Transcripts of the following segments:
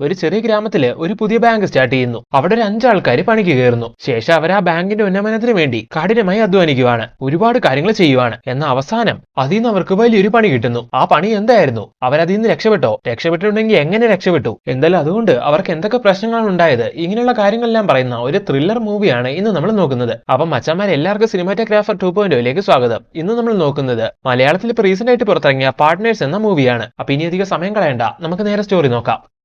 ഒരു ചെറിയ ഗ്രാമത്തിൽ ഒരു പുതിയ ബാങ്ക് സ്റ്റാർട്ട് ചെയ്യുന്നു. അവിടെ ഒരു അഞ്ചാൾക്കാർ പണിക്ക് കയറുന്നു. ശേഷം അവർ ആ ബാങ്കിന്റെ ഉന്നമനത്തിന് വേണ്ടി കഠിനമായി അധ്വാനിക്കുവാണ്. ഒരുപാട് കാര്യങ്ങൾ ചെയ്യുവാണ്. എന്ന അവസാനം അതിൽ നിന്ന് അവർക്ക് വലിയൊരു പണി കിട്ടുന്നു. ആ പണി എന്തായിരുന്നു? അവരതിൽ നിന്ന് രക്ഷപ്പെട്ടോ? രക്ഷപ്പെട്ടിട്ടുണ്ടെങ്കിൽ എങ്ങനെ രക്ഷപ്പെട്ടു? എന്തായാലും അതുകൊണ്ട് അവർക്ക് എന്തൊക്കെ പ്രശ്നങ്ങളാണ് ഉണ്ടായത്? ഇങ്ങനെയുള്ള കാര്യങ്ങളെല്ലാം പറയുന്ന ഒരു ത്രില്ലർ മൂവിയാണ് ഇന്ന് നമ്മൾ നോക്കുന്നത്. അപ്പം മച്ചന്മാരെ എല്ലാവർക്കും സിനിമാറ്റോഗ്രാഫർ ടു പോയിന്റ് സ്വാഗതം. ഇന്ന് നമ്മൾ നോക്കുന്നത് മലയാളത്തിൽ ഇപ്പോൾ റീസെന്റ് ആയിട്ട് പുറത്തിറങ്ങിയ പാർട്ട്നേഴ്സ് എന്ന മൂവിയാണ്. അപ്പൊ ഇനി അധികം സമയം കളയണ്ട. നമുക്ക് നേരെ സ്റ്റോറി നോക്കാം.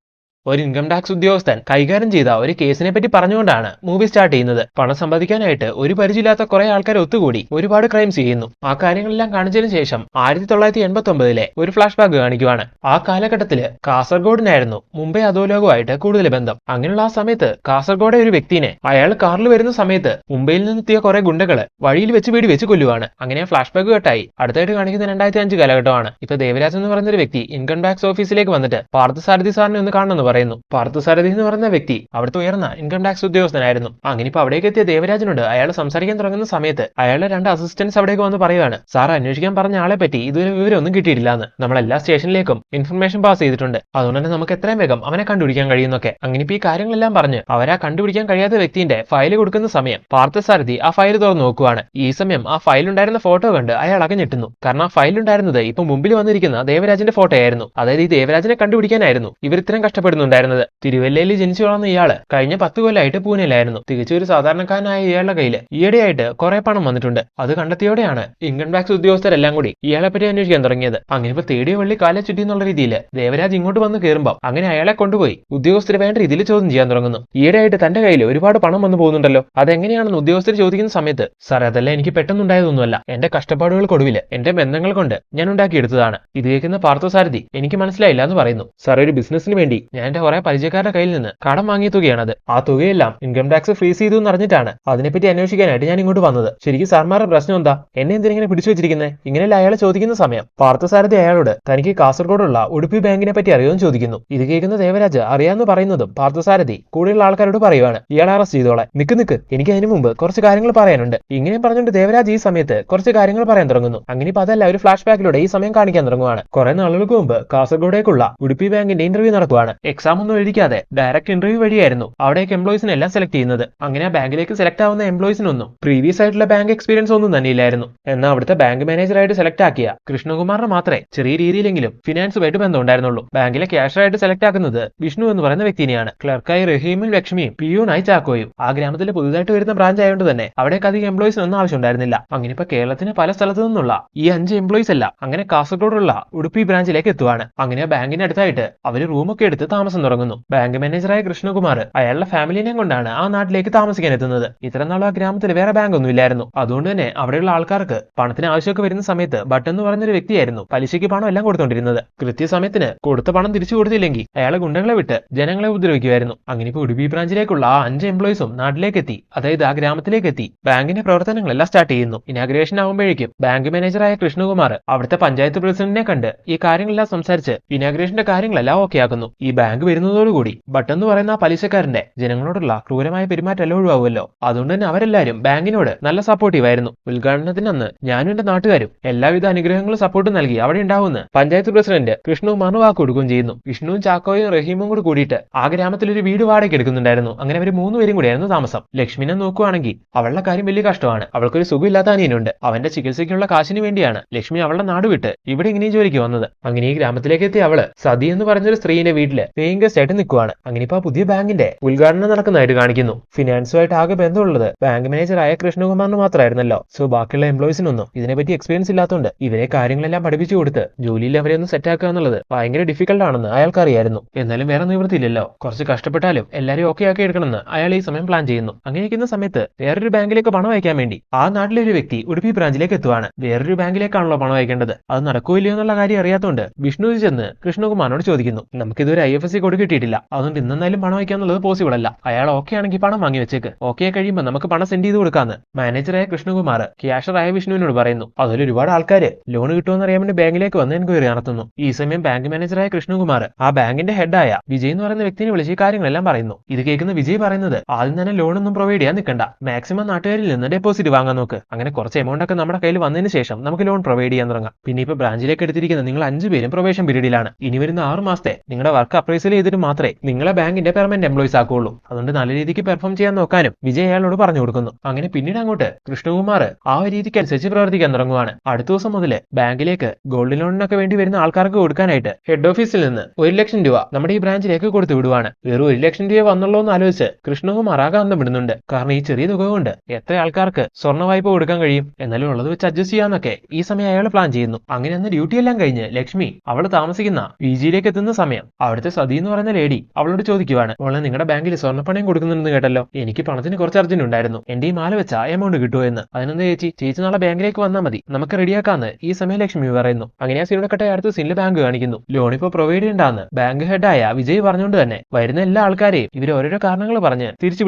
ഒരു ഇൻകം ടാക്സ് ഉദ്യോഗസ്ഥൻ കൈകാര്യം ചെയ്ത ഒരു കേസിനെ പറ്റി പറഞ്ഞുകൊണ്ടാണ് മൂവി സ്റ്റാർട്ട് ചെയ്യുന്നത്. പണം സമ്പാദിക്കാനായിട്ട് ഒരു പരിചയമില്ലാത്ത കുറെ ആൾക്കാർ ഒത്തുകൂടി ഒരുപാട് ക്രൈം ചെയ്യുന്നു. ആ കാര്യങ്ങളെല്ലാം കാണിച്ചതിന് ശേഷം ആയിരത്തി തൊള്ളായിരത്തി എൺപത്തി ഒമ്പതിലെ ഒരു ഫ്ലാഷ് ബാക്ക് കാണിക്കുവാണ്. ആ കാലഘട്ടത്തിൽ കാസർഗോഡിനായിരുന്നു മുംബൈ അധോലോകമായിട്ട് കൂടുതൽ ബന്ധം. അങ്ങനെയുള്ള ആ സമയത്ത് കാസർഗോഡെ ഒരു വ്യക്തിനെ അയാൾ കാറിൽ വരുന്ന സമയത്ത് മുംബൈയിൽ നിന്നെത്തിയ കുറെ ഗുണ്ടകൾ വഴിയിൽ വെച്ച് വീടി വെച്ച് കൊല്ലുവാണ്. അങ്ങനെ ഫ്ലാഷ് ബാക്ക് കട്ടായി അടുത്തായിട്ട് കാണിക്കുന്ന രണ്ടായിരത്തി അഞ്ച് കാലഘട്ടമാണ്. ഇപ്പൊ ദേവരാജ് എന്ന് പറയുന്ന ഒരു വ്യക്തി ഇൻകം ടാക്സ് ഓഫീസിലേക്ക് വന്നിട്ട് പാർത്ഥസാരഥി സാറിനെ ഒന്ന് കാണണമെന്ന് പറയുന്നു. പാർത്ഥസാരഥി എന്ന് പറയുന്ന വ്യക്തി അവിടുത്തെ ഉയർന്ന ഇൻകം ടാക്സ് ഉദ്യോഗസ്ഥനായിരുന്നു. അങ്ങനെ ഇപ്പൊ അവിടേക്ക് എത്തിയ ദേവരാജനോട് അയാൾ സംസാരിക്കാൻ തുടങ്ങുന്ന സമയത്ത് അയാളുടെ രണ്ട് അസിസ്റ്റന്റ്സ് അവിടേക്ക് വന്ന് പറയുകയാണ് സാർ അന്വേഷിക്കാൻ പറഞ്ഞ ആളെ പറ്റി ഇതുവരെ വിവരമൊന്നും കിട്ടിയിട്ടില്ല എന്ന് നമ്മൾ എല്ലാ സ്റ്റേഷനിലേക്കും ഇൻഫർമേഷൻ പാസ് ചെയ്തിട്ടുണ്ട്. അതുകൊണ്ട് തന്നെ നമുക്ക് എത്രയും വേഗം അവനെ കണ്ടുപിടിക്കാൻ കഴിയുന്നൊക്കെ അങ്ങനെ ഇപ്പൊ ഈ കാര്യങ്ങളെല്ലാം പറഞ്ഞ് അവരാ കണ്ടുപിടിക്കാൻ കഴിയാത്ത വ്യക്തിന്റെ ഫയൽ കൊടുക്കുന്ന സമയം പാർത്ഥസാരഥി ആ ഫയൽ തുറന്ന് നോക്കുവാണ്. ഈ സമയം ആ ഫയൽ ഉണ്ടായിരുന്ന ഫോട്ടോ കണ്ട് അയാൾ അകഞ്ഞിട്ടുന്നു. കാരണം ആ ഫയൽ ഉണ്ടായിരുന്നത് ഇപ്പൊ മുമ്പിൽ വന്നിരിക്കുന്ന ദേവരാജന്റെ ഫോട്ടോ ആയിരുന്നു. അതായത് ഈ ദേവരാജനെ കണ്ടുപിടിക്കാനായിരുന്നു. ഇവർ ഇത്രയും കഷ്ടപ്പെടുന്നുണ്ടായിരുന്നത് തിരുവല്ലയിൽ ജനിച്ചു വളർന്ന ഇയാൾ കഴിഞ്ഞ പത്ത് കൊല്ലമായിട്ട് പൂനെയിലായിരുന്നു. തികച്ചും ഒരു സാധാരണക്കാരനായ ഇയാളുടെ കയ്യിൽ ഈയിടെയായിട്ട് കുറെ പണം വന്നിട്ടുണ്ട്. അത് കണ്ടെത്തിയോടെയാണ് ഇൻകം ടാക്സ് ഉദ്യോഗസ്ഥരെല്ലാം കൂടി ഇയാളെ പറ്റി അന്വേഷിക്കാൻ തുടങ്ങിയത്. അങ്ങനെ ഇപ്പൊ തേടിയ വള്ളി കാലെ ചുറ്റി എന്നുള്ള രീതിയിൽ ദേവരാജ് ഇങ്ങോട്ട് വന്ന് കയറുമ്പോൾ അങ്ങനെ അയാളെ കൊണ്ടുപോയി. ഉദ്യോഗസ്ഥരെ വേണ്ട രീതിയിൽ ചോദ്യം ചെയ്യാൻ തുടങ്ങുന്നു. ഈയിടെയായിട്ട് തന്റെ കയ്യിൽ ഒരുപാട് പണം വന്നു പോകുന്നുണ്ടല്ലോ. അതെങ്ങനെയാണെന്ന് ഉദ്യോഗസ്ഥർ ചോദിക്കുന്ന സമയത്ത് സാർ അതല്ല എനിക്ക് പെട്ടെന്നുണ്ടായതൊന്നുമല്ല. എന്റെ കഷ്ടപ്പാടുകൾക്കൊടുവിൽ എന്റെ ബന്ധങ്ങൾ കൊണ്ട് ഞാൻ ഉണ്ടാക്കിയെടുത്തതാണ്. ഇത് കേൾക്കുന്ന പാർത്ഥസാരഥി എനിക്ക് മനസ്സിലായില്ല എന്ന് പറയുന്നു. സാർ ഒരു ബിസിനസ്സിന് വേണ്ടി ഞാൻ എന്റെ കുറെ പരിചയക്കാരുടെ കയ്യിൽ നിന്ന് കടം വാങ്ങിയ തുകയാണത്. ആ തുകയെല്ലാം ഇൻകം ടാക്സ് ഫ്രീസ് ചെയ്തു എന്ന് അറിഞ്ഞിട്ടാണ് അതിനെപ്പറ്റി അന്വേഷിക്കാനായിട്ട് ഞാൻ ഇങ്ങോട്ട് വന്നത്. ശരിക്കും സാർമാരുടെ പ്രശ്നം എന്താ? എന്നെ എന്തിനെ പിടിച്ചു വെച്ചിരിക്കുന്നത് ഇങ്ങനെയല്ല അയാളെ ചോദിക്കുന്ന സമയം. പാർത്ഥസാരഥി അയാളോട് തനിക്ക് കാസർഗോഡുള്ള ഉടുപ്പി ബാങ്കിനെ പറ്റി അറിയുമെന്ന് ചോദിക്കുന്നു. ഇത് കേൾക്കുന്ന ദേവരാജ് അറിയാന്ന് പറയുന്നതും പാർത്ഥസാരഥി കൂടെയുള്ള ആൾക്കാരോട് പറയുവാണ്. ഇയാളെ അറസ്റ്റ് ചെയ്തോളെ. നിക്ക് നിക്ക്. എനിക്ക് അതിനു മുമ്പ് കുറച്ച് കാര്യങ്ങൾ പറയാനുണ്ട്. ഇങ്ങനെ പറഞ്ഞുകൊണ്ട് ദേവരാജ് ഈ സമയത്ത് കുറച്ച് കാര്യങ്ങൾ പറയാൻ തുടങ്ങുന്നു. അങ്ങനെ ഇപ്പൊ അതല്ല ഒരു ഫ്ലാഷ് ബാക്കിലൂടെ ഈ സമയം കാണിക്കാൻ തുടങ്ങുവാണ്. കുറെ നാളുകൾക്ക് മുമ്പ് കാസർഗോഡേക്കുള്ള ഉടുപ്പി ബാങ്കിന്റെ ഇന്റർവ്യൂ നടത്തുവാണ് എക്സാം ഒന്നും എഴുതിക്കാതെ ഡയറക്റ്റ് ഇന്റർവ്യൂ വഴിയായിരുന്നു അവിടേക്ക് എംപ്ലോയിസിനെ എല്ലാം സെലക്ട് ചെയ്യുന്നത്. അങ്ങനെ ആ ബാങ്കിലേക്ക് സെലക്ട് ആവുന്ന എംപ്ലോയിസിനൊന്നും പ്രീവിയസ് ആയിട്ടുള്ള ബാങ്ക് എക്സ്പീരിയൻസ് ഒന്നും തന്നെ ഇല്ലായിരുന്നു എന്നാൽ അവിടുത്തെ ബാങ്ക് മാനേജറായിട്ട് സെലക്ട് ആക്കിയ കൃഷ്ണകുമാറിന് മാത്രമേ ചെറിയ രീതിയിലെങ്കിലും ഫിനാൻസുമായിട്ട് ബന്ധം ഉണ്ടായിരുന്നുള്ളൂ ബാങ്കിലെ ക്യാഷറായിട്ട് സെലക്ട് ആക്കുന്നത് വിഷ്ണു എന്ന് പറയുന്ന വ്യക്തിനെയാണ്. ക്ലർക്കായി റഹീമും ലക്ഷ്മിയും പിയൂണായി ചാക്കോയും. ആ ഗ്രാമത്തിൽ പുതുതായിട്ട് വരുന്ന ബ്രാഞ്ച് ആയതുകൊണ്ട് തന്നെ അവിടേക്ക് അധികം എംപ്ലോയീസിനൊന്നും ആവശ്യമുണ്ടായിരുന്നില്ല. അങ്ങനെ ഇപ്പൊ കേരളത്തിന് പല സ്ഥലത്തു നിന്നുള്ള ഈ അഞ്ച് എംപ്ലോയിസ് അല്ല അങ്ങനെ കാസർഗോഡുള്ള ഉടുപ്പി ബ്രാഞ്ചിലേക്ക് എത്തുവാണ്. അങ്ങനെ ബാങ്കിന് അടുത്തായിട്ട് അവർ റൂമൊക്കെ എടുത്ത് താമസം തുടങ്ങുന്നു. ബാങ്ക് മാനേജറായ കൃഷ്ണകുമാർ അയാളുടെ ഫാമിലിനെ കൊണ്ടാണ് ആ നാട്ടിലേക്ക് താമസിക്കാൻ എത്തുന്നത്. ഇത്രയും നാളും ആ ഗ്രാമത്തിൽ വേറെ ബാങ്ക് ഒന്നും ഇല്ലായിരുന്നു. അതുകൊണ്ട് തന്നെ അവിടെയുള്ള ആൾക്കാർക്ക് പണത്തിന് ആവശ്യമൊക്കെ വരുന്ന സമയത്ത് ബട്ടൻ എന്ന് പറഞ്ഞൊരു വ്യക്തിയായിരുന്നു പലിശയ്ക്ക് പണം എല്ലാം കൊടുത്തോണ്ടിരുന്നത്. കൃത്യസമയത്തിന് കൊടുത്ത പണം തിരിച്ചു കൊടുത്തില്ലെങ്കിൽ അയാളെ ഗുണ്ടകളെ വിട്ട് ജനങ്ങളെ ഉപദ്രവിക്കുമായിരുന്നു. അങ്ങനെ ഇപ്പോൾ ഉടുപ്പി ബ്രാഞ്ചിലേക്കുള്ള ആ അഞ്ച് എംപ്ലോയീസും നാട്ടിലേക്ക് എത്തി. അതായത് ആ ഗ്രാമത്തിലേക്ക് എത്തി. ബാങ്കിന്റെ പ്രവർത്തനങ്ങളെല്ലാം സ്റ്റാർട്ട് ചെയ്യുന്നു. ഇനാഗ്രേഷൻ ആകുമ്പോഴേക്കും ബാങ്ക് മാനേജറായ കൃഷ്ണകുമാർ അവിടുത്തെ പഞ്ചായത്ത് പ്രസിഡന്റിനെ കണ്ട് ഈ കാര്യങ്ങളെല്ലാം സംസാരിച്ച് ഇനാഗ്രേഷന്റെ കാര്യങ്ങളെല്ലാം ഓക്കെ ആക്കുന്നു. ഈ ബാങ്ക് വരുന്നതോടുകൂടി ബട്ട് എന്ന് പറയുന്ന ആ പലിശക്കാരന്റെ ജനങ്ങളോടുള്ള ക്രൂരമായ പെരുമാറ്റം ഒഴിവാകുമല്ലോ? അതുകൊണ്ട് തന്നെ അവരെല്ലാരും ബാങ്കിനോട് നല്ല സപ്പോർട്ടീവ് ആയിരുന്നു. ഉദ്ഘാടനത്തിന് അന്ന് ഞാനും എന്റെ നാട്ടുകാരും എല്ലാവിധ അനുഗ്രഹങ്ങളും സപ്പോർട്ട് നൽകി അവിടെ ഉണ്ടാവുമെന്ന് പഞ്ചായത്ത് പ്രസിഡന്റ് കൃഷ്ണകുമാറിന് വാക്ക് കൊടുക്കുകയും ചെയ്യുന്നു. വിഷ്ണുവും ചാക്കോയും റഹീമും കൂടി കൂടിയിട്ട് ആ ഗ്രാമത്തിൽ ഒരു വീട് വാടകയ്ക്ക് എടുക്കുന്നുണ്ടായിരുന്നു. അങ്ങനെ അവർ മൂന്നുപേരും കൂടിയായിരുന്നു താമസം. ലക്ഷ്മിനെ നോക്കുവാണെങ്കിൽ അവളുടെ കാര്യം വലിയ കഷ്ടമാണ്. അവൾക്കൊരു സുഖമില്ലാത്ത അനിയനുണ്ട്. അവന്റെ ചികിത്സയ്ക്കുള്ള കാശിന് വേണ്ടിയാണ് ലക്ഷ്മി അവളുടെ നാട് വിട്ട് ഇവിടെ ഇങ്ങനെ ജോലിക്ക് വന്നത്. അങ്ങനെ ഈ ഗ്രാമത്തിലേക്ക് എത്തിയ അവൾ സതി എന്ന് പറഞ്ഞൊരു സ്ത്രീയുടെ വീട്ടിൽ പേയിങ് ഗസ്റ്റ് ആയിട്ട് നിൽക്കുവാണ്. അങ്ങനെ ഇപ്പൊ പുതിയ ബാങ്കിന്റെ ഉദ്ഘാടനം നടക്കുന്നതായിട്ട് കാണിക്കുന്നു. ഫിനാൻസുമായിട്ട് ആകെ ബന്ധമുള്ളത് ബാങ്ക് മാനേജറായ കൃഷ്ണകുമാറിന് മാത്രമായിരുന്നല്ലോ സോ ബാക്കിയുള്ള എംപ്ലോയീസിനൊന്നും ഇതിനെപ്പറ്റി എക്സ്പീരിയൻസ് ഇല്ലാത്തതുകൊണ്ട് ഇവരെ കാര്യങ്ങളെല്ലാം പഠിപ്പിച്ചു കൊടുത്ത് ജോലിയിൽ അവരെ ഒന്ന് സെറ്റ് ആക്കുക എന്നുള്ളത് ഭയങ്കര ഡിഫിക്കൽട്ട് ആണെന്ന് അയാൾക്ക് അറിയായിരുന്നു എന്നാലും വേറെ നിവൃത്തിയില്ലല്ലോ. കുറച്ച് കഷ്ടപ്പെട്ടാലും എല്ലാവരും ഓക്കെ ആക്കി എടുക്കണമെന്ന് അയാൾ ഈ സമയം പ്ലാൻ ചെയ്യുന്നു. അങ്ങനെ ഇരിക്കുന്ന സമയത്ത് വേറൊരു ബാങ്കിലേക്ക് പണം അയക്കാൻ വേണ്ടി ആ നാട്ടിലെ ഒരു വ്യക്തി ഉടുപ്പി ബ്രാഞ്ചിലേക്ക് എത്തുവാണ്. വേറൊരു ബാങ്കിലേക്കാണല്ലോ പണം അയക്കേണ്ടത്. അത് നടക്കോ ഇല്ലയോ എന്നുള്ള കാര്യം അറിയാത്തതുകൊണ്ട് വിഷ്ണു ചെന്ന് കൃഷ്ണകുമാറിനോട് ചോദിക്കുന്നു. നമുക്കിതൊരു ഐ എഫ് എസ് കോഡ് കിട്ടിയിട്ടില്ല. അതുകൊണ്ട് ഇന്നെന്നാലും പണം അയക്കാന്നുള്ളത് പോസിബിൾ അല്ല. അയാൾ ഓക്കെ ആണെങ്കിൽ പണം വാങ്ങി വെച്ചേക്ക്. ഓക്കെ കഴിയുമ്പോൾ നമുക്ക് പണം സെൻഡ് ചെയ്ത് കൊടുക്കാന്ന്. മാനേജറായ കൃഷ്ണകുമാർ ക്യാഷറായ വിഷ്ണുവിനോട് പറയുന്നു. അതിൽ ഒരുപാട് ആൾക്കാർ ലോൺ കിട്ടുമെന്ന് അറിയാൻ വേണ്ടി ബാങ്കിലേക്ക് വന്ന് എൻക്വയറി നടത്തുന്നു. ഈ സമയം ബാങ്ക് മാനേജറായ കൃഷ്ണകുമാർ ആ ബാങ്കിന്റെ ഹെഡായ വിജയ് എന്ന് പറയുന്ന വ്യക്തിനെ വിളിച്ച് ഈ കാര്യങ്ങളെല്ലാം പറയുന്നു. ഇത് കേൾക്കുന്ന വിജയ് പറയുന്നത് ആദ്യം തന്നെ ലോൺ ഒന്നും പ്രൊവൈഡ് ചെയ്യാൻ നിൽക്കണ്ട. മാക്സിമം നാട്ടുകാരിൽ നിന്ന് ഡെപ്പോസിറ്റ് വാങ്ങാൻ നോക്ക്. അങ്ങനെ കുറച്ച് എമൗണ്ട് ഒക്കെ നമ്മുടെ കയ്യിൽ വന്നതിന് ശേഷം നമുക്ക് ലോൺ പ്രൊവൈഡ് ചെയ്യാൻ തുടങ്ങാം. പിന്നെ ഇപ്പൊ ബ്രാഞ്ചിലേക്ക് എടുത്തിരിക്കുന്ന നിങ്ങൾ അഞ്ചു പേരും പ്രൊവേഷൻ പീരീഡിലാണ് ഇനി വരുന്ന ആറ് മാസത്തെ നിങ്ങളുടെ വർക്ക് അപ്രൈസ് എക്സൽ ചെയ്തിട്ട് മാത്രമേ നിങ്ങളെ ബാങ്കിന്റെ പെർമനന്റ് എംപ്ലോയീസ് ആക്കുകയുള്ളൂ അതുകൊണ്ട് നല്ല രീതിക്ക് പെർഫോം ചെയ്യാൻ നോക്കാനും വിജയ് അയാളോട് പറഞ്ഞു കൊടുക്കുന്നു. അങ്ങനെ പിന്നീട് അങ്ങോട്ട് കൃഷ്ണകുമാർ ആ രീതിക്ക് അനുസരിച്ച് പ്രവർത്തിക്കാൻ തുടങ്ങുവാണ്. അടുത്ത ദിവസം മുതൽ ബാങ്കിലേക്ക് ഗോൾഡ് ലോണിനൊക്കെ വേണ്ടി വരുന്ന ആൾക്കാർക്ക് കൊടുക്കാനായിട്ട് ഹെഡ് ഓഫീസിൽ നിന്ന് ഒരു ലക്ഷം രൂപ നമ്മുടെ ഈ ബ്രാഞ്ചിലേക്ക് കൊടുത്തു വിടുവാണ്. വെറും ഒരു ലക്ഷം രൂപ വന്നുള്ളൂ എന്ന് ആലോചിച്ച് കൃഷ്ണകുമാർ ആകാന്തം വിടുന്നുണ്ട് കാരണം ഈ ചെറിയ തുക കൊണ്ട് എത്ര ആൾക്കാർക്ക് സ്വർണ വായ്പ കൊടുക്കാൻ കഴിയും? എന്നാലും ഉള്ളത് വെച്ച് അഡ്ജസ്റ്റ് ചെയ്യാന്നൊക്കെ ഈ സമയം അയാൾ പ്ലാൻ ചെയ്യുന്നു. അങ്ങനെ അന്ന് ഡ്യൂട്ടി എല്ലാം കഴിഞ്ഞ് ലക്ഷ്മി അവൾ താമസിക്കുന്ന പി ജിയിലേക്ക് എത്തുന്ന സമയം. അവിടുത്തെ സതി എന്ന് പറയുന്ന ലേഡി അവളോട് ചോദിക്കുവാണ് അവളെ നിങ്ങളുടെ ബാങ്കിൽ സ്വർണപ്പണയം കൊടുക്കുന്നുണ്ടെന്ന് കേട്ടല്ലോ. എനിക്ക് പണത്തിന് കുറച്ച് അർജന്റ് ഉണ്ടായിരുന്നു. എന്റെ ഈ മാല വെച്ച എമൗണ്ട് കിട്ടുമോ എന്ന്. അതിനെന്ത് ചേച്ചി? ചേച്ചി നാളെ ബാങ്കിലേക്ക് വന്നാൽ മതി. നമുക്ക് റെഡിയാക്കാന്ന്. ഈ സമയം ലക്ഷ്മി പറയുന്നു. അങ്ങനെ ആ സീനോട് കട്ടയ അടുത്ത് സീനിൽ ബാങ്ക് കാണിക്കുന്നു. ലോൺ ഇപ്പോൾ പ്രൊവൈഡ് ചെയ്യണ്ടാന്ന്. ബാങ്ക് ഹെഡായ വിജയ് പറഞ്ഞുകൊണ്ട് തന്നെ വരുന്ന എല്ലാ ആൾക്കാരെയും ഇവർ ഓരോരോ കാരണങ്ങൾ പറഞ്ഞ് തിരിച്ചു